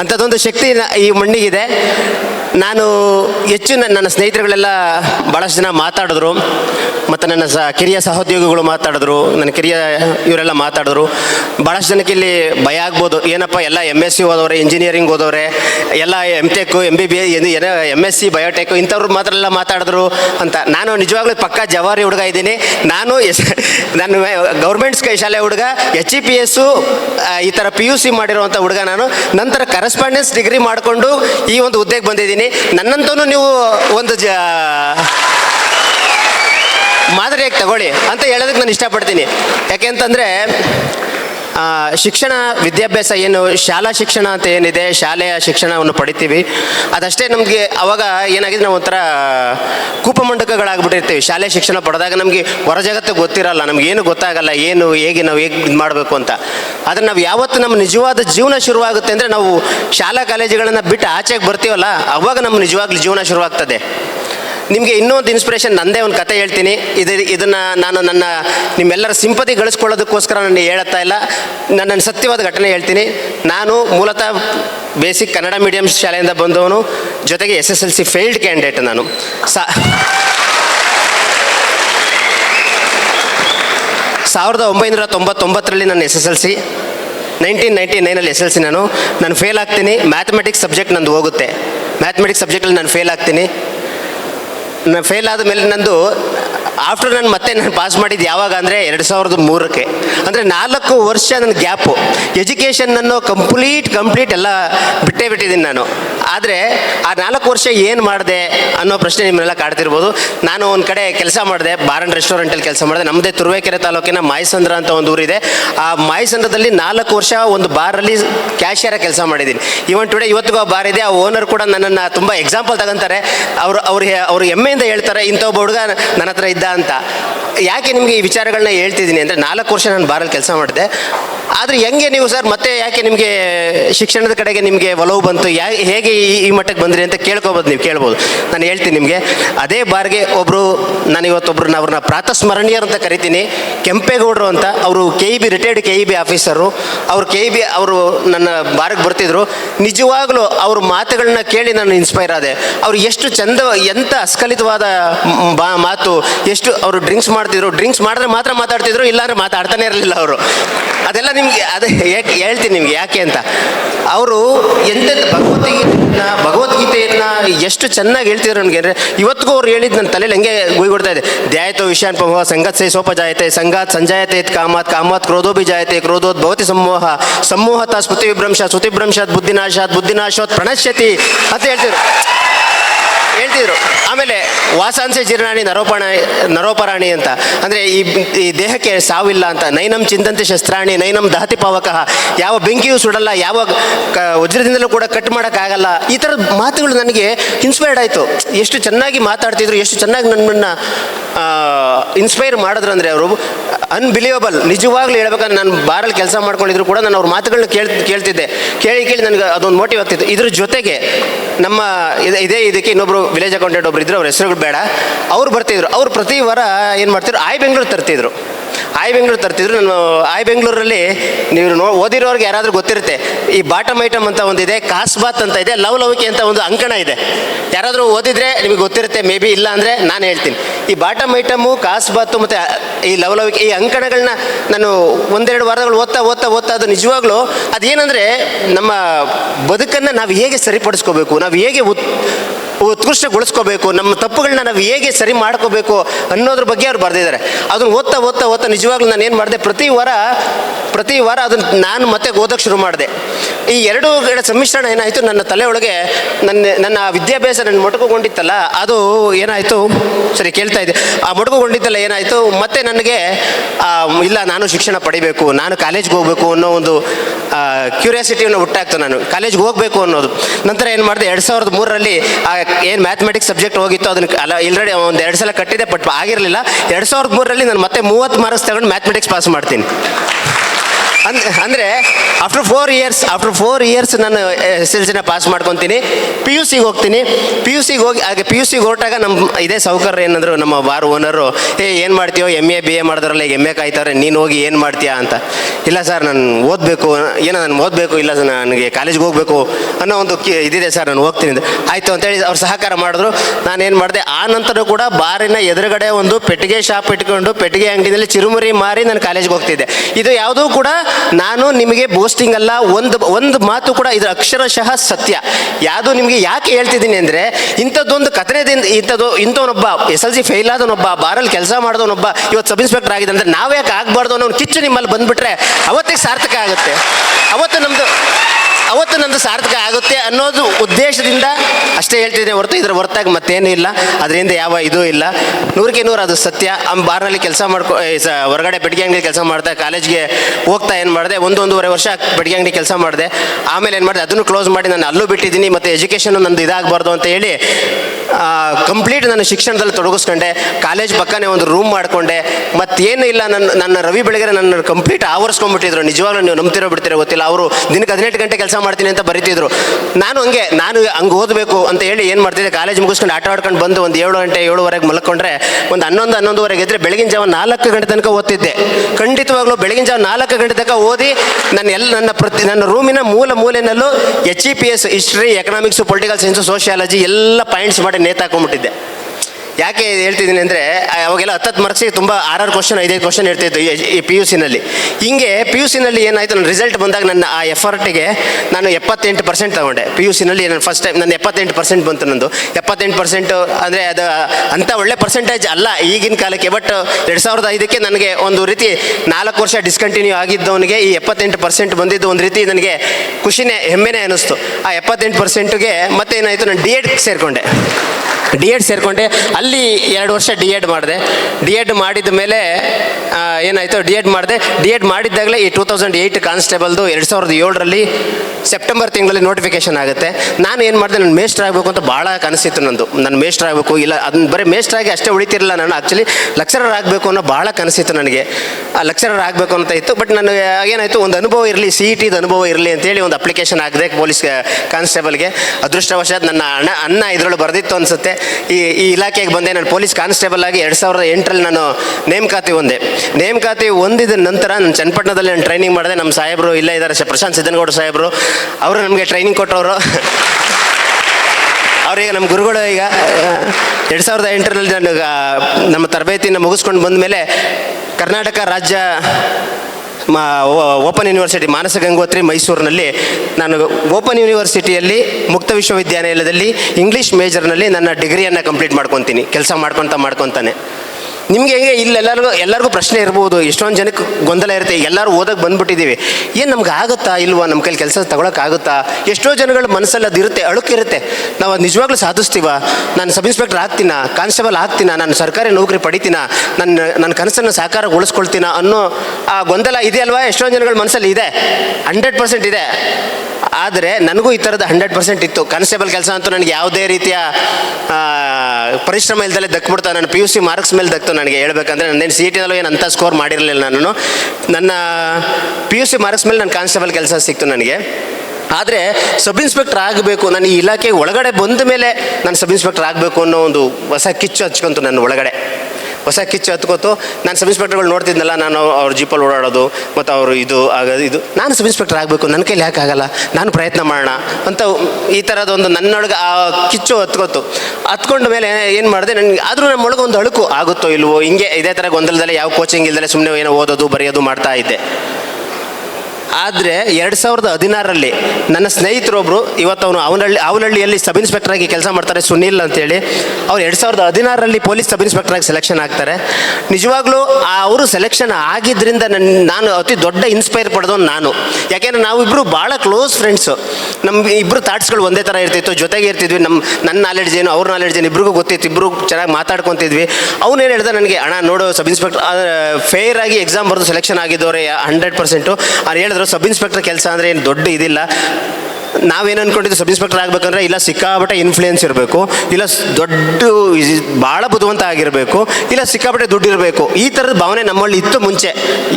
ಅಂಥದ್ದೊಂದು ಶಕ್ತಿ ಈ ಮಣ್ಣಿಗಿದೆ. ನಾನು ಹೆಚ್ಚು ನನ್ನ ಸ್ನೇಹಿತರುಗಳೆಲ್ಲ ಭಾಳಷ್ಟು ಜನ ಮಾತಾಡಿದ್ರು. ಮತ್ತು ನನ್ನ ಸ ಕಿರಿಯ ಸಹೋದ್ಯೋಗಿಗಳು ಮಾತಾಡಿದ್ರು. ನನ್ನ ಕಿರಿಯ ಇವರೆಲ್ಲ ಮಾತಾಡಿದ್ರು. ಭಾಳಷ್ಟು ಜನಕ್ಕೆ ಇಲ್ಲಿ ಭಯ ಆಗ್ಬೋದು. ಏನಪ್ಪ, ಎಲ್ಲ ಎಂ ಎಸ್ ಸಿ ಹೋದವ್ರೆ ಇಂಜಿನಿಯರಿಂಗ್ ಓದವ್ರೆ, ಎಲ್ಲ M tech M B B ಏನೋ ಎಂ ಎಸ್ ಸಿ ಬಯೋಟೆಕ್ ಇಂಥವ್ರು ಮಾತ್ರ ಎಲ್ಲ ಮಾತಾಡಿದ್ರು ಅಂತ. ನಾನು ನಿಜವಾಗ್ಲೂ ಪಕ್ಕ ಜವಾರಿ ಹುಡುಗ ಇದ್ದೀನಿ. ನಾನು ಎಸ್ ನಾನು ಗೌರ್ಮೆಂಟ್ ಶಾಲೆ ಹುಡುಗ ಎಚ್ ಇ ಪಿ ಎಸ್ಸು ಈ ಥರ ಪಿ ಯು ಸಿ ಮಾಡಿರುವಂಥ ಹುಡುಗ ನಾನು. ನಂತರ ಕರೆಸ್ಪಾಂಡೆನ್ಸ್ ಡಿಗ್ರಿ ಮಾಡಿಕೊಂಡು ಈ ಒಂದು ಹುದ್ದೆಗೆ ಬಂದಿದ್ದೀನಿ. ನನ್ನಂತೂ ನೀವು ಒಂದು ಜ ಮಾದರಿಯಾಗಿ ತಗೊಳ್ಳಿ ಅಂತ ಹೇಳೋದಕ್ಕೆ ನಾನು ಇಷ್ಟಪಡ್ತೀನಿ. ಯಾಕೆಂತಂದರೆ ಶಿಕ್ಷಣ, ವಿದ್ಯಾಭ್ಯಾಸ ಏನು, ಶಾಲಾ ಶಿಕ್ಷಣ ಅಂತ ಏನಿದೆ, ಶಾಲೆಯ ಶಿಕ್ಷಣವನ್ನು ಪಡಿತೀವಿ. ಅದಷ್ಟೇ ನಮಗೆ ಅವಾಗ ಏನಾಗಿದೆ, ನಾವು ಒಂಥರ ಕೂಪಮಂಡಕಗಳಾಗ್ಬಿಟ್ಟಿರ್ತೀವಿ ಶಾಲೆ ಶಿಕ್ಷಣ ಪಡೆದಾಗ ನಮಗೆ ಹೊರ ಜಗತ್ತು ಗೊತ್ತಿರಲ್ಲ, ನಮ್ಗೆ ಏನು ಗೊತ್ತಾಗಲ್ಲ, ಏನು, ಹೇಗೆ ನಾವು ಹೇಗೆ ಇದು ಮಾಡಬೇಕು ಅಂತ. ಆದರೆ ನಾವು ಯಾವತ್ತು ನಮ್ಮ ನಿಜವಾದ ಜೀವನ ಶುರುವಾಗುತ್ತೆ ಅಂದರೆ ನಾವು ಶಾಲಾ ಕಾಲೇಜುಗಳನ್ನು ಬಿಟ್ಟು ಆಚೆಗೆ ಬರ್ತೀವಲ್ಲ, ಅವಾಗ ನಮ್ಮ ನಿಜವಾಗ್ಲೂ ಜೀವನ ಶುರುವಾಗ್ತದೆ. ನಿಮಗೆ ಇನ್ನೊಂದು ಇನ್ಸ್ಪಿರೇಷನ್ ನಂದೇ ಒಂದು ಕತೆ ಹೇಳ್ತೀನಿ. ಇದು, ಇದನ್ನು ನಾನು ನನ್ನ, ನಿಮ್ಮೆಲ್ಲರ ಸಿಂಪತಿ ಗಳಿಸ್ಕೊಳ್ಳೋದಕ್ಕೋಸ್ಕರ ನಾನು ಹೇಳುತ್ತಾ ಇಲ್ಲ. ನಾನು ನನ್ನ ಸತ್ಯವಾದ ಘಟನೆ ಹೇಳ್ತೀನಿ. ನಾನು ಮೂಲತಃ ಬೇಸಿಕ್ ಕನ್ನಡ ಮೀಡಿಯಂ ಶಾಲೆಯಿಂದ ಬಂದವನು. ಜೊತೆಗೆ S S L C failed candidate ನಾನು. ಸಾ ಸಾವಿರದ ಒಂಬೈನೂರ ತೊಂಬತ್ತೊಂಬತ್ತರಲ್ಲಿ ನಾನು S S L C nineteen ninety ನೈನಲ್ಲಿ S L C ನಾನು. ನಾನು ಫೇಲ್ ಆಗ್ತೀನಿ. ಮ್ಯಾಥಮೆಟಿಕ್ಸ್ ಸಬ್ಜೆಕ್ಟ್ ನಂದು ಹೋಗುತ್ತೆ. ಮ್ಯಾಥಮೆಟಿಕ್ಸ್ ಸಬ್ಜೆಕ್ಟಲ್ಲಿ ನಾನು ಫೇಲ್ ಆಗ್ತೀನಿ. ನಾನು ಫೇಲ್ ಆದ ಮೇಲೆ ನಂದು ಆಫ್ಟರ್ ನಾನು ಮತ್ತೆ ನಾನು ಪಾಸ್ ಮಾಡಿದ್ದು ಯಾವಾಗ ಅಂದರೆ ಎರಡು ಸಾವಿರದ ಮೂರಕ್ಕೆ. ಅಂದರೆ ನಾಲ್ಕು ವರ್ಷ ನನ್ನ ಗ್ಯಾಪು ಎಜುಕೇಷನ್ ನನ್ನ ಕಂಪ್ಲೀಟ್ ಕಂಪ್ಲೀಟ್ ಎಲ್ಲ ಬಿಟ್ಟೇ ಬಿಟ್ಟಿದ್ದೀನಿ ನಾನು. ಆದರೆ ಆ ನಾಲ್ಕು ವರ್ಷ ಏನು ಮಾಡಿದೆ ಅನ್ನೋ ಪ್ರಶ್ನೆ ನಿಮ್ಮನ್ನೆಲ್ಲ ಕಾಡ್ತಿರ್ಬೋದು. ನಾನು ಒಂದು ಕಡೆ ಕೆಲಸ ಮಾಡಿದೆ ಬಾರ್ ಆ್ಯಂಡ್ ರೆಸ್ಟೋರೆಂಟಲ್ಲಿ ಕೆಲಸ ಮಾಡಿದೆ. ನಮ್ಮದೇ ತುರುವೇಕೆರೆ ತಾಲೂಕಿನ ಮಾಯಸಂದ್ರ ಅಂತ ಒಂದು ಊರಿದೆ. ಆ ಮಾಯಸಂದ್ರದಲ್ಲಿ ನಾಲ್ಕು ವರ್ಷ ಒಂದು ಬಾರಲ್ಲಿ ಕ್ಯಾಶಿಯರ ಕೆಲಸ ಮಾಡಿದ್ದೀನಿ. ಇವನ್ ಟುಡೇ ಇವತ್ತಿಗೂ ಆ ಬಾರ್ ಇದೆ. ಆ ಓನರ್ ಕೂಡ ನನ್ನನ್ನು ತುಂಬ ಎಕ್ಸಾಂಪಲ್ ತಗೊಂತಾರೆ. ಅವರು ಅವ್ರು ಅವರು ಅವ್ರು ಹೆಮ್ಮೆಯಿಂದ ಹೇಳ್ತಾರೆ ಇಂಥ ಒಬ್ಬ ಹುಡುಗ ನನ್ನ ಹತ್ರ ಇದ್ದ ಅಂತ. ಯಾಕೆ ನಿಮಗೆ ಈ ವಿಚಾರಗಳನ್ನ ಹೇಳ್ತಿದ್ದೀನಿ ಅಂದರೆ ನಾಲ್ಕು ವರ್ಷ ನಾನು ಬಾರಲ್ಲಿ ಕೆಲಸ ಮಾಡಿದೆ. ಆದರೆ ಹೆಂಗೆ ನೀವು ಸರ್ ಮತ್ತೆ ಯಾಕೆ ನಿಮಗೆ ಶಿಕ್ಷಣದ ಕಡೆಗೆ ನಿಮಗೆ ಒಲವು ಬಂತು? ಯಾ, ಹೇಗೆ ಈ ಮಟ್ಟಕ್ಕೆ ಬಂದ್ರಿ ಅಂತ ಕೇಳ್ಕೊಬೋದು ನೀವು, ಕೇಳ್ಬೋದು. ನಾನು ಹೇಳ್ತೀನಿ ನಿಮಗೆ, ಅದೇ ಬಾರ್ಗೆ ಒಬ್ಬರು ನಾನು ಇವತ್ತೊಬ್ರನ್ನ ಅವ್ರನ್ನ ಪ್ರಾತಸ್ಮರಣೀಯರು ಅಂತ ಕರಿತೀನಿ. ಕೆಂಪೇಗೌಡರು ಅಂತ ಅವರು K E B retired K E B officer ಅವರು ಕೆ ಇ ಬಿ ಅವರು ನನ್ನ ಬಾರ್ಗೆ ಬರ್ತಿದ್ರು. ನಿಜವಾಗ್ಲೂ ಅವ್ರ ಮಾತುಗಳನ್ನ ಕೇಳಿ ನಾನು ಇನ್ಸ್ಪೈರ್ ಆದೆ. ಅವ್ರು ಎಷ್ಟು ಚಂದ ಎಂಥ ಅಸ್ಕಲಿತವಾದ ಮಾತು, ಎಷ್ಟು ಅವರು ಡ್ರಿಂಕ್ಸ್ ಮಾಡ್ತಿದ್ರು ಡ್ರಿಂಕ್ಸ್ ಮಾಡಿದ್ರೆ ಮಾತ್ರ ಮಾತಾಡ್ತಿದ್ರು, ಇಲ್ಲಾಂದ್ರೆ ಮಾತಾಡ್ತಾನೆ ಇರಲಿಲ್ಲ ಅವರು. ಅದೆಲ್ಲ ನಿಮಗೆ, ಅದೇ ಹೇಳ್ತೀನಿ ನಿಮ್ಗೆ ಯಾಕೆ ಅಂತ. ಅವರು ಎಂತೆಂಥ ಭಗವದ್ಗೀತೆಯನ್ನ ಭಗವದ್ಗೀತೆಯನ್ನ ಎಷ್ಟು ಚೆನ್ನಾಗಿ ಹೇಳ್ತಿದ್ರು ನನಗೆ ಅಂದರೆ, ಇವತ್ತಿಗೂ ಅವ್ರು ಹೇಳಿದ್ ನನ್ನ ತಲೆಯಲ್ಲಿ ಹಂಗೆ ಗುಯ್ಗೊಡ್ತಾ ಇದೆ. ಧ್ಯಾಯತೋ ವಿಷಯಾನ್ ಪ್ರಭಾವ ಸಂಗತ್ ಸೇ ಸೋಪ ಜಾಯತೆ, ಸಂಗಾತ್ ಸಂಜಾಯತೆ ಕಾಮಾತ್ ಕಾಮಾತ್ ಕ್ರೋಧೋಭಿ ಜಾಯತೆ ಕ್ರೋಧೋದ್ ಭವತಿ ಸಮೂಹ ಸಮೂಹತ ಸ್ಮೃತಿ ವಿಭ್ರಂಶ ಸ್ಮೃತಿ ಭ್ರಂಶಾತ್ ಬುದ್ಧಿನಾಶಾತ್, ಬುದ್ಧಿನಾಶೋತ್ ಪ್ರಣಶ್ಯತಿ ಅಂತ ಹೇಳ್ತಿದ್ರು. ಹೇಳ್ತಿದ್ರು ಆಮೇಲೆ ವಾಸಾಂಶ ಜೀರ್ಣಾಣಿ ನರೋಪಣ, ನರೋಪರಾಣಿ ಅಂತ. ಅಂದರೆ ಈ ಈ ದೇಹಕ್ಕೆ ಸಾವಿಲ್ಲ ಅಂತ. ನೈನಂ ಚಿಂತಂತೆ ಶಸ್ತ್ರಾಣಿ, ನೈನಂ ದಹತಿ ಪಾವಕ. ಯಾವ ಬೆಂಕಿಯೂ ಸುಡಲ್ಲ, ಯಾವ ವಜ್ರದಿಂದಲೂ ಕೂಡ ಕಟ್ ಮಾಡೋಕ್ಕಾಗಲ್ಲ. ಈ ಥರದ ಮಾತುಗಳು ನನಗೆ ಇನ್ಸ್ಪೈರ್ಡ್ ಆಯಿತು. ಎಷ್ಟು ಚೆನ್ನಾಗಿ ಮಾತಾಡ್ತಿದ್ರು, ಎಷ್ಟು ಚೆನ್ನಾಗಿ ನನ್ನನ್ನು ಇನ್ಸ್ಪೈರ್ ಮಾಡಿದ್ರು ಅಂದರೆ ಅವರು. ಅನ್ಬಿಲಿಯಬಲ್ ನಿಜವಾಗ್ಲೂ ಹೇಳ್ಬೇಕಂದ್ರೆ ನಾನು ಬಾರಲ್ಲಿ ಕೆಲಸ ಮಾಡ್ಕೊಂಡಿದ್ರು ಕೂಡ ನಾನು ಅವ್ರ ಮಾತುಗಳನ್ನ ಕೇಳ್, ಕೇಳ್ತಿದ್ದೆ. ಕೇಳಿ ಕೇಳಿ ನನಗೆ ಅದೊಂದು ಮೋಟಿವ್ ಆಗ್ತಿತ್ತು. ಇದ್ರ ಜೊತೆಗೆ ನಮ್ಮ, ಇದೇ ಇದೇ ಇದಕ್ಕೆ ಇನ್ನೊಬ್ಬರು ವಿಲೇಜ್ ಅಕೌಂಟೆಂಟ್ ಒಬ್ರು ಇದ್ರು, ಅವ್ರ ಹೆಸರುಗಳು ಬೇಡ. ಅವ್ರು ಬರ್ತಿದ್ರು. ಅವ್ರು ಪ್ರತಿ ವಾರ ಏನು ಮಾಡ್ತಿದ್ರು? ಆಯ್ ಬೆಂಗಳೂರು ತರ್ತಿದ್ರು. ಆಯ್ ಬೆಂಗಳೂರು ತರ್ತಿದ್ರು. ನಾನು ಆಯ್ ಬೆಂಗಳೂರಲ್ಲಿ ನೀವು ನೋ, ಓದಿರೋರ್ಗೆ ಯಾರಾದರೂ ಗೊತ್ತಿರುತ್ತೆ, ಈ ಬಾಟಮ್ ಐಟಮ್ ಅಂತ ಒಂದಿದೆ ಕಾಸ್ಬಾತ್ ಅಂತ ಇದೆ, ಲವ್ ಲವಿಕೆ ಅಂತ ಒಂದು ಅಂಕಣ ಇದೆ. ಯಾರಾದರೂ ಓದಿದ್ರೆ ನಿಮಗೆ ಗೊತ್ತಿರುತ್ತೆ, ಮೇ ಬಿ ಇಲ್ಲ ಅಂದರೆ ನಾನು ಹೇಳ್ತೀನಿ. ಈ ಬಾಟಮ್ ಐಟಮು, ಕಾಸ್ಬಾತು ಮತ್ತು ಈ ಲವ್ ಲವಿಕೆ, ಈ ಅಂಕಣಗಳನ್ನ ನಾನು ಒಂದೆರಡು ವಾರಗಳು ಓದ್ತಾ ಓದ್ತಾ ಓದ್ತಾ ಅದು ನಿಜವಾಗ್ಲೂ ಅದೇನಂದರೆ ನಮ್ಮ ಬದುಕನ್ನು ನಾವು ಹೇಗೆ ಸರಿಪಡಿಸ್ಕೋಬೇಕು, ನಾವು ಹೇಗೆ ಉತ್ಕೃಷ್ಟಗೊಳಿಸ್ಕೋಬೇಕು ನಮ್ಮ ತಪ್ಪುಗಳನ್ನ ನಾವು ಹೇಗೆ ಸರಿ ಮಾಡ್ಕೋಬೇಕು ಅನ್ನೋದ್ರ ಬಗ್ಗೆ ಅವ್ರು ಬರೆದಿದ್ದಾರೆ. ಅದನ್ನು ಓದ್ತಾ ಓದ್ತಾ ಓದ್ತಾ ನಿಜವಾಗ್ಲೂ ನಾನು ಏನು ಮಾಡಿದೆ ಪ್ರತಿ ವಾರ ಪ್ರತಿ ವಾರ ಅದನ್ನು ನಾನು ಮತ್ತೆ ಓದೋಕ್ಕೆ ಶುರು ಮಾಡಿದೆ. ಈ ಎರಡು ಗಿಡ ಸಮ್ಮಿಶ್ರಣ ಏನಾಯಿತು ನನ್ನ ತಲೆ ಒಳಗೆ ನನ್ನ ನನ್ನ ವಿದ್ಯಾಭ್ಯಾಸ ನನ್ನ ಮೊಟಕುಗೊಂಡಿತ್ತಲ್ಲ ಅದು ಏನಾಯಿತು? ಸರಿ ಕೇಳ್ತಾ ಇದ್ದೆ. ಆ ಮೊಟಕುಗೊಂಡಿದ್ದಲ್ಲ ಏನಾಯಿತು? ಮತ್ತೆ ನನಗೆ ಆ, ಇಲ್ಲ ನಾನು ಶಿಕ್ಷಣ ಪಡಿಬೇಕು ನಾನು ಕಾಲೇಜ್ಗೆ ಹೋಗಬೇಕು ಅನ್ನೋ ಒಂದು ಕ್ಯೂರಿಯಾಸಿಟಿಯನ್ನು ಹುಟ್ಟಾಕ್ತು ನಾನು. ಕಾಲೇಜ್ಗೆ ಹೋಗಬೇಕು ಅನ್ನೋದು. ನಂತರ ಏನು ಮಾಡಿದೆ ಎರಡು ಸಾವಿರದ ಮೂರರಲ್ಲಿ ಏನು ಮ್ಯಾಥಮೆಟಿಕ್ಸ್ ಸಬ್ಜೆಕ್ಟ್ ಹೋಗಿತ್ತು ಅದನ್ನು ಅಲ್ಲ ಇಲ್ರೆಡಿ ಒಂದು ಎರಡು ಸಲ ಕಟ್ಟಿದೆ ಬಟ್ ಆಗಿರಲಿಲ್ಲ. ಎರಡು ಸಾವಿರದ ಮೂರರಲ್ಲಿ ನಾನು ಮತ್ತೆ ಮೂವತ್ತು ಮಾರ್ಕ್ಸ್ ತಗೊಂಡು ಮ್ಯಾಥಮೆಟಿಕ್ಸ್ ಪಾಸ್ ಮಾಡ್ತೀನಿ. ಅಂದ್, ಅಂದರೆ after four years after four years ನಾನು ಎಸ್ ಎಲ್ ಸಿನ ಪಾಸ್ ಮಾಡ್ಕೊತೀನಿ. ಪಿ ಯು ಸಿಗೆ ಹೋಗ್ತೀನಿ. ಪಿ ಯು ಸಿಗೆ ಹೋಗಿ, ಹಾಗೆ ಪಿ ಯು ಸಿಗೆ ಹೊರಟಾಗ ನಮ್ಮ ಇದೇ ಸೌಕರ್ಯ ಏನಂದ್ರು ನಮ್ಮ ಬಾರ್ ಓನರು ಏ ಏನು ಮಾಡ್ತೀಯೋ? ಎಂ ಎ ಬಿ ಎ ಮಾಡಿದ್ರಲ್ಲ ಈಗ ಎಂ ಎ ಕಾಯ್ತಾರೆ, ನೀನು ಹೋಗಿ ಏನು ಮಾಡ್ತೀಯಾ? ಅಂತ. ಇಲ್ಲ ಸರ್ ನಾನು ಓದಬೇಕು. ಏನೋ ನಾನು ಓದಬೇಕು. ಇಲ್ಲ ಸರ್ ನನಗೆ ಕಾಲೇಜ್ಗೆ ಹೋಗಬೇಕು. ಅನ್ನೋ ಒಂದು ಇದಿದೆ ಸರ್ ನಾನು ಹೋಗ್ತೀನಿ ಆಯಿತು ಅಂತೇಳಿ ಅವ್ರು ಸಹಕಾರ ಮಾಡಿದ್ರು. ನಾನೇನು ಮಾಡಿದೆ, ಆ ನಂತರ ಕೂಡ ಬಾರಿನ ಎದುರುಗಡೆ ಒಂದು ಪೆಟ್ಟಿಗೆ ಶಾಪ್ ಇಟ್ಕೊಂಡು, ಪೆಟ್ಟಿಗೆ ಅಂಗಡಿನಲ್ಲಿ ಚಿರುಮುರಿ ಮಾರಿ ನಾನು ಕಾಲೇಜ್ಗೆ ಹೋಗ್ತಿದ್ದೆ. ಇದು ಯಾವುದೂ ಕೂಡ ನಾನು ನಿಮಗೆ ಬೋಸ್ಟಿಂಗ್ ಅಲ್ಲ, ಒಂದು ಒಂದು ಮಾತು ಕೂಡ ಇದು ಅಕ್ಷರಶಃ ಸತ್ಯ. ಯಾವುದು ನಿಮಗೆ ಯಾಕೆ ಹೇಳ್ತಿದ್ದೀನಿ ಅಂದರೆ, ಇಂಥದ್ದೊಂದು ಕಥನದಿಂದ ಇಂಥದ್ದು, ಇಂಥವನೊಬ್ಬ ಎಸ್ ಎಲ್ ಸಿ ಫೇಲ್ ಆದವನೊಬ್ಬ, ಬಾರಲ್ಲಿ ಕೆಲಸ ಮಾಡಿದವನೊಬ್ಬ ಇವತ್ತು ಸಬ್ ಇನ್ಸ್ಪೆಕ್ಟರ್ ಆಗಿದೆ ಅಂದರೆ ನಾವ್ಯಾಕೆ ಆಗಬಾರ್ದು ಅನ್ನೋ ಕಿಚ್ಚು ನಿಮ್ಮಲ್ಲಿ ಬಂದುಬಿಟ್ರೆ ಅವತ್ತಿಗೆ ಸಾರ್ಥಕ ಆಗುತ್ತೆ. ಅವತ್ತು ನಮ್ಮದು ಅವತ್ತು ನಂದು ಸಾರ್ಥಕ ಆಗುತ್ತೆ ಅನ್ನೋದು ಉದ್ದೇಶದಿಂದ ಅಷ್ಟೇ ಹೇಳ್ತಿದ್ದೆ ಹೊರತು ಇದರ ಹೊರತಾಗಿ ಮತ್ತೇನೂ ಇಲ್ಲ. ಅದರಿಂದ ಯಾವ ಇದೂ ಇಲ್ಲ. ನೂರಕ್ಕೆ ನೂರು ಅದು ಸತ್ಯ. ಆ ಬಾರ್ನಲ್ಲಿ ಕೆಲಸ ಮಾಡ್ಕೊ ಹೊರಗಡೆ ಬೆಟ್ಟಿಗೆ ಅಂಗಡಿ ಕೆಲಸ ಮಾಡ್ತಾ ಕಾಲೇಜ್ಗೆ ಹೋಗ್ತಾ ಏನು ಮಾಡಿದೆ, ಒಂದೊಂದೂವರೆ ವರ್ಷ ಬೆಟ್ಟಿಗೆ ಅಂಗಡಿ ಕೆಲಸ ಮಾಡಿದೆ. ಆಮೇಲೆ ಏನು ಮಾಡಿದೆ, ಅದನ್ನು ಕ್ಲೋಸ್ ಮಾಡಿ ನಾನು ಅಲ್ಲೂ ಬಿಟ್ಟಿದ್ದೀನಿ, ಮತ್ತು ಎಜುಕೇಷನು ನಂದು ಇದಾಗಬಾರ್ದು ಅಂತ ಹೇಳಿ ಕಂಪ್ಲೀಟ್ ನಾನು ಶಿಕ್ಷಣದಲ್ಲಿ ತೊಡಗಿಸ್ಕೊಂಡೆ. ಕಾಲೇಜ್ ಪಕ್ಕನೇ ಒಂದು ರೂಮ್ ಮಾಡಿಕೊಂಡೆ. ಮತ್ತೇನು ಇಲ್ಲ, ನನ್ನ ನನ್ನ ರವಿ ಬೆಳಗ್ಗೆ ನನ್ನ ಕಂಪ್ಲೀಟ್ ಆವರಿಸ್ಕೊಂಡ್ಬಿಟ್ಟಿದ್ರು. ನಿಜವಾಗ್ಲೂ ನೀವು ನಂಬ್ತಿರೋ ಬಿಡ್ತಿರೋ ಗೊತ್ತಿಲ್ಲ. ಅವರು ದಿನಕ್ಕೆ ಹದಿನೆಂಟು ಗಂಟೆ ಕೆಲಸ ಮಾಡ್ತೀನಿ ಅಂತ ಬರೀತಿದ್ರು. ನಾನು ಹಂಗೆ ನಾನು ಹಂಗೆ ಓದಬೇಕು ಅಂತ ಹೇಳಿ ಏನು ಮಾಡ್ತಿದ್ದೆ? ಕಾಲೇಜ್ ಮುಗಿಸ್ಕೊಂಡು ಆಟ ಆಡ್ಕೊಂಡು ಬಂದು ಒಂದು ಏಳು ಗಂಟೆ, ಏಳುವರೆಗೆ ಮಲ್ಕೊಂಡ್ರೆ ಒಂದು ಹನ್ನೊಂದು, ಹನ್ನೊಂದುವರೆಗೆ ಇದ್ದರೆ ಬೆಳಗಿನ ಜಾವ ನಾಲ್ಕು ಗಂಟೆ ತನಕ ಓದ್ತಿದ್ದೆ. ಖಂಡಿತವಾಗ್ಲೂ ಬೆಳಗಿನ ಜಾವ ನಾಲ್ಕು ಗಂಟೆ ತನಕ ಓದಿ ನನ್ನ ಎಲ್ಲ, ನನ್ನ ಪ್ರತಿ, ನನ್ನ ರೂಮಿನ ಮೂಲ ಮೂಲೆಯಲ್ಲೂ H E P S history economics political science sociology ಎಲ್ಲ ಪಾಯಿಂಟ್ಸ್ ಮಾಡಿ ನೇತಾಕೊಂಡ್ಬಿಟ್ಟಿದ್ದೆ. ಯಾಕೆ ಹೇಳ್ತಿದ್ದೀನಿ ಅಂದರೆ ಅವಾಗೆಲ್ಲ ಹತ್ತತ್ತು ಮಾರ್ಕ್ಸಿಗೆ ತುಂಬ ಆರಾರು ಕ್ವಶನ್ ಐದೈದು ಕ್ವಶನ್ ಇರ್ತಿತ್ತು ಈ ಪಿ ಯು ಸಿನಲ್ಲಿ ಹಿಂಗೆ ಪಿ ಯು ಸಿನಲ್ಲಿ ಏನಾಯಿತು, ನನ್ನ ರಿಸಲ್ಟ್ ಬಂದಾಗ ನನ್ನ ಆ ಎಫರ್ಟಿಗೆ ನಾನು ಎಪ್ಪತ್ತೆಂಟು ಪರ್ಸೆಂಟ್ ತಗೊಂಡೆ. ಪಿ ಯು ಸಿನಲ್ಲಿ ನಾನು ಫಸ್ಟ್ ಟೈಮ್ ನನ್ನ ಎಪ್ಪತ್ತೆಂಟು ಪರ್ಸೆಂಟ್ ಬಂತು ನಂದು. ಎಪ್ಪತ್ತೆಂಟು ಪರ್ಸೆಂಟು ಅಂದರೆ ಅದು ಅಂಥ ಒಳ್ಳೆ ಪರ್ಸೆಂಟೇಜ್ ಅಲ್ಲ ಈಗಿನ ಕಾಲಕ್ಕೆ. ಬಟ್ ಎರಡು ಸಾವಿರದ ಐದಕ್ಕೆ ನನಗೆ ಒಂದು ರೀತಿ ನಾಲ್ಕು ವರ್ಷ ಡಿಸ್ಕಂಟಿನ್ಯೂ ಆಗಿದ್ದವನಿಗೆ ಈ ಎಪ್ಪತ್ತೆಂಟು ಪರ್ಸೆಂಟ್ ಬಂದಿದ್ದು ಒಂದು ರೀತಿ ನನಗೆ ಖುಷಿನೇ, ಹೆಮ್ಮೆನೇ ಅನ್ನಿಸ್ತು. ಆ ಎಪ್ಪತ್ತೆಂಟು ಪರ್ಸೆಂಟ್ಗೆ ಮತ್ತೇನಾಯಿತು, ನಾನು ಡಿ ಎಡ್ ಸೇರಿಕೊಂಡೆ. ಡಿ ಎಡ್ ಸೇರಿಕೊಂಡೆ. ಅಲ್ಲಿ ಎರಡು ವರ್ಷ ಡಿ ಎಡ್ ಮಾಡಿದೆ. ಡಿ ಎಡ್ ಮಾಡಿದ ಮೇಲೆ ಏನಾಯಿತು? ಡಿ ಎಡ್ ಮಾಡಿದೆ. ಡಿ ಎಡ್ ಮಾಡಿದ್ದಾಗಲೇ ಈ ಟೂ ತೌಸಂಡ್ ಏಯ್ಟ್ ಕಾನ್ಸ್ಟೇಬಲ್ದು ಎರಡು ಸಾವಿರದ ಏಳರಲ್ಲಿ ಸೆಪ್ಟೆಂಬರ್ ತಿಂಗಳಲ್ಲಿ ನೋಟಿಫಿಕೇಶನ್ ಆಗುತ್ತೆ. ನಾನು ಏನು ಮಾಡಿದೆ? ನಾನು ಮೇಸ್ಟ್ರ್ ಆಗಬೇಕು ಅಂತ ಭಾಳ ಕನಸಿತ್ತು ನಂದು. ನಾನು ಮೇಸ್ಟ್ರ್ ಆಗಬೇಕು, ಇಲ್ಲ ಅದನ್ನ ಬರೀ ಮೇಸ್ಟ್ರ್ ಆಗಿ ಅಷ್ಟೇ ಉಳಿತಿರಲಿಲ್ಲ ನಾನು. ಆ್ಯಕ್ಚುಲಿ ಲೆಕ್ಚರರ್ ಆಗಬೇಕು ಅನ್ನೋ ಭಾಳ ಕನಸಿತ್ತು ನನಗೆ. ಆ ಲೆಕ್ಚರರ್ ಆಗಬೇಕು ಅಂತ ಇತ್ತು. ಬಟ್ ನನಗೆ ಏನಾಯಿತು? ಒಂದು ಅನುಭವ ಇರಲಿ ಸಿ ಇ ಟಿದು ಅನುಭವ ಇರಲಿ ಅಂತೇಳಿ ಒಂದು ಅಪ್ಲಿಕೇಶನ್ ಆಗಿದೆ ಪೊಲೀಸ್ ಕಾನ್ಸ್ಟೇಬಲ್ಗೆ ಅದೃಷ್ಟವಶಾತ್ ನನ್ನ ಅಣ್ಣ ಅನ್ನ ಇದರಲ್ಲಿ ಬರೆದಿತ್ತು ಅನಿಸುತ್ತೆ. ಈ ಈ ಇಲಾಖೆಗೆ ಬಂದೆ, ನಾನು ಪೊಲೀಸ್ ಕಾನ್ಸ್ಟೇಬಲ್ ಆಗಿ ಎರಡು ಸಾವಿರದ ಎಂಟರಲ್ಲಿ ನಾನು ನೇಮಕಾತಿ ಹೊಂದೆ. ನೇಮಕಾತಿ ಹೊಂದಿದ ನಂತರ ನಾನು ಚನ್ನಪಟ್ಟಣದಲ್ಲಿ ನಾನು ಟ್ರೈನಿಂಗ್ ಮಾಡಿದೆ. ನಮ್ಮ ಸಾಹೇಬರು ಇಲ್ಲ ಇದ್ದಾರೆ ಪ್ರಶಾಂತ್ ಸಿದ್ದನಗೌಡ ಸಾಹೇಬರು. ಅವರು ನಮಗೆ ಟ್ರೈನಿಂಗ್ ಕೊಟ್ಟವರು. ಅವ್ರಿಗೆ ನಮ್ಮ ಗುರುಗಳು ಈಗ, ಎರಡು ಸಾವಿರದ ಎಂಟರಲ್ಲಿ ನಾನು ನಮ್ಮ ತರಬೇತಿನ ಮುಗಿಸ್ಕೊಂಡು ಬಂದ ಮೇಲೆ ಕರ್ನಾಟಕ ರಾಜ್ಯ ಓಪನ್ ಯೂನಿವರ್ಸಿಟಿ ಮಾನಸ ಗಂಗೋತ್ರಿ ಮೈಸೂರಿನಲ್ಲಿ ನಾನು ಓಪನ್ ಯೂನಿವರ್ಸಿಟಿಯಲ್ಲಿ ಮುಕ್ತ ವಿಶ್ವವಿದ್ಯಾನಿಲಯದಲ್ಲಿ ಇಂಗ್ಲೀಷ್ ಮೇಜರ್ನಲ್ಲಿ ನನ್ನ ಡಿಗ್ರಿಯನ್ನು ಕಂಪ್ಲೀಟ್ ಮಾಡ್ಕೊತೀನಿ. ಕೆಲಸ ಮಾಡ್ಕೊತ ಮಾಡ್ಕೊತಾನೆ. ನಿಮಗೆ ಹೇಗೆ ಇಲ್ಲೆಲ್ಲರಿಗೂ ಎಲ್ಲರಿಗೂ ಪ್ರಶ್ನೆ ಇರ್ಬೋದು, ಎಷ್ಟೊಂದು ಜನಕ್ಕೆ ಗೊಂದಲ ಇರುತ್ತೆ. ಎಲ್ಲರೂ ಓದಕ್ಕೆ ಬಂದ್ಬಿಟ್ಟಿದ್ದೀವಿ. ಏನು ನಮ್ಗೆ ಆಗುತ್ತಾ ಇಲ್ವಾ? ನಮ್ಮ ಕೈಲಿ ಕೆಲಸ ತಗೊಳಕ್ಕಾಗುತ್ತಾ ಎಷ್ಟೋ ಜನಗಳ ಮನಸ್ಸಲ್ಲಿ ಅದು ಇರುತ್ತೆ ಅಳುಕಿರುತ್ತೆ ನಾವು ಅದು ನಿಜವಾಗ್ಲೂ ಸಾಧಿಸ್ತೀವ? ನಾನು ಸಬ್ ಇನ್ಸ್ಪೆಕ್ಟರ್ ಆಗ್ತೀನ? ಕಾನ್ಸ್ಟೇಬಲ್ ಆಗ್ತೀನ? ನಾನು ಸರ್ಕಾರಿ ನೌಕರಿ ಪಡಿತೀನ? ನನ್ನ ನನ್ನ ಕನಸನ್ನು ಸಾಕಾರಗೊಳಿಸ್ಕೊಳ್ತೀನ ಅನ್ನೋ ಆ ಗೊಂದಲ ಇದೆ ಅಲ್ವಾ ಎಷ್ಟೊಂದು ಜನಗಳ ಮನಸ್ಸಲ್ಲಿ ಇದೆ. ಹಂಡ್ರೆಡ್ ಪರ್ಸೆಂಟ್ ಇದೆ. ಆದರೆ ನನಗೂ ಈ ಥರದ ಹಂಡ್ರೆಡ್ ಪರ್ಸೆಂಟ್ ಇತ್ತು. ಕಾನ್ಸ್ಟೇಬಲ್ ಕೆಲಸ ಅಂತೂ ನನಗೆ ಯಾವುದೇ ರೀತಿಯ ಪರಿಶ್ರಮ ಇಲ್ದಲೇ ದಕ್ಬಿಡ್ತಾ. ನಾನು ಪಿ ಯು ಸಿ ಮಾರ್ಕ್ಸ್ ಮೇಲೆ ದಕ್ತು ನನಗೆ ಹೇಳ್ಬೇಕಂದ್ರೆ ನನ್ನೇನು ಸಿ ಟಿನಲ್ಲೂ ಏನು ಅಂಥ ಸ್ಕೋರ್ ಮಾಡಿರಲಿಲ್ಲ ನಾನು ನನ್ನ ಪಿ ಯು ಸಿ ಮಾರ್ಕ್ಸ್ ಮೇಲೆ ನನ್ನ ಕಾನ್ಸ್ಟೇಬಲ್ ಕೆಲಸ ಸಿಕ್ತು ನನಗೆ. ಆದರೆ ಸಬ್ ಇನ್ಸ್ಪೆಕ್ಟರ್ ಆಗಬೇಕು, ನಾನು ಈ ಇಲಾಖೆ ಒಳಗಡೆ ಬಂದ ಮೇಲೆ ನಾನು ಸಬ್ ಇನ್ಸ್ಪೆಕ್ಟರ್ ಆಗಬೇಕು ಅನ್ನೋ ಒಂದು ಹೊಸ ಕಿಚ್ಚು ಹಚ್ಕೊಂತು ನನ್ನ ಒಳಗಡೆ. ಹೊಸ ಕಿಚ್ಚು ಹತ್ಕೋತು ನಾನು ಸಬ್ ಇನ್ಸ್ಪೆಕ್ಟರ್ಗಳು ನೋಡ್ತಿದ್ನಲ್ಲ, ನಾನು ಅವ್ರ ಜೀಪಲ್ಲಿ ಓಡಾಡೋದು, ಮತ್ತು ಅವರು ಇದು ಆಗೋದು, ಇದು. ನಾನು ಸಬ್ ಇನ್ಸ್ಪೆಕ್ಟರ್ ಆಗಬೇಕು, ನನ್ನ ಕೈಲಿ ಯಾಕೆ ಆಗಲ್ಲ? ನಾನು ಪ್ರಯತ್ನ ಮಾಡೋಣ ಅಂತ ಈ ಥರದೊಂದು ನನ್ನೊಳಗೆ ಆ ಕಿಚ್ಚು ಹತ್ಕೋತು. ಹತ್ಕೊಂಡ ಮೇಲೆ ಏನು ಮಾಡಿದೆ, ನನಗೆ ಆದರೂ ನಮ್ಮೊಳಗೆ ಒಂದು ಅಳುಕು ಆಗುತ್ತೋ ಇಲ್ವೋ, ಹಿಂಗೆ ಇದೇ ಥರ ಗೊಂದಲದಲ್ಲೇ ಯಾವ ಕೋಚಿಂಗ್ ಇಲ್ಲದೆ ಸುಮ್ಮನೆ ಏನೋ ಓದೋದು, ಬರೆಯೋದು ಮಾಡ್ತಾ ಇದ್ದೆ. ಆದರೆ ಎರಡು ಸಾವಿರದ ಹದಿನಾರರಲ್ಲಿ ನನ್ನ ಸ್ನೇಹಿತರೊಬ್ಬರು ಇವತ್ತು ಅವನು ಅವನಹಳ್ಳಿ ಅವನಹಳ್ಳಿಯಲ್ಲಿ ಸಬ್ ಇನ್ಸ್ಪೆಕ್ಟರ್ ಆಗಿ ಕೆಲಸ ಮಾಡ್ತಾರೆ ಸುನೀಲ್ ಅಂತೇಳಿ. ಅವ್ರು ಎರಡು ಸಾವಿರದ ಹದಿನಾರರಲ್ಲಿ ಪೊಲೀಸ್ ಸಬ್ ಇನ್ಸ್ಪೆಕ್ಟರ್ ಆಗಿ ಸೆಲೆಕ್ಷನ್ ಆಗ್ತಾರೆ. ನಿಜವಾಗ್ಲೂ ಅವರು ಸೆಲೆಕ್ಷನ್ ಆಗಿದ್ದರಿಂದ ನನ್ನ ನಾನು ಅತಿ ದೊಡ್ಡ ಇನ್ಸ್ಪೈರ್ ಪಡೆದವನು ನಾನು. ಯಾಕೆಂದರೆ ನಾವಿಬ್ಬರು ಭಾಳ ಕ್ಲೋಸ್ ಫ್ರೆಂಡ್ಸು ನಮ್ಮ ಇಬ್ಬರು ಥಾಟ್ಸ್ಗಳು ಒಂದೇ ಥರ ಇರ್ತಿತ್ತು. ಜೊತೆಗೆ ಇರ್ತಿದ್ವಿ. ನಮ್ಮ ನನ್ನ ನಾಲೆಡ್ಜ್ ಏನು, ಅವ್ರ ನಾಲೆಡ್ಜ್ ಏನು ಇಬ್ಬರಿಗೂ ಗೊತ್ತಿತ್ತು. ಇಬ್ಬರು ಚೆನ್ನಾಗಿ ಮಾತಾಡ್ಕೊತಿದ್ವಿ. ಅವನೇನು ಹೇಳ್ದೆ ನನಗೆ, ಅಣ್ಣ, ನೋಡು ಸಬ್ ಇನ್ಸ್ಪೆಕ್ಟರ್ ಫೇರ್ ಆಗಿ ಎಕ್ಸಾಮ್ ಬರೆದು ಸೆಲೆಕ್ಷನ್ ಆಗಿದ್ದವ್ರೆ ಹಂಡ್ರೆಡ್ ಪರ್ಸೆಂಟು ಅವ್ರು ಹೇಳಿದ್ರು ಸಬ್ ಇನ್ಸ್ಪೆಕ್ಟರ್ ಕೆಲಸ ಅಂದ್ರೆ ಏನು ದೊಡ್ಡ ಇದಿಲ್ಲ. ನಾವೇನು ಅನ್ಕೊಂಡಿದ್ದು ಸಬ್ ಇನ್ಸ್ಪೆಕ್ಟರ್ ಆಗಬೇಕಂದ್ರೆ ಇಲ್ಲ ಸಿಕ್ಕಾಬಟ್ಟೆ ಇನ್ಫ್ಲೂಯೆನ್ಸ್ ಇರಬೇಕು, ಇಲ್ಲ ದೊಡ್ಡ ಭಾಳ ಬುದ್ಧಿವಂತ ಆಗಿರಬೇಕು, ಇಲ್ಲ ಸಿಕ್ಕಾಪಟ್ಟೆ ದುಡ್ಡು ಇರಬೇಕು. ಈ ಥರದ ಭಾವನೆ ನಮ್ಮಲ್ಲಿ ಇತ್ತು ಮುಂಚೆ.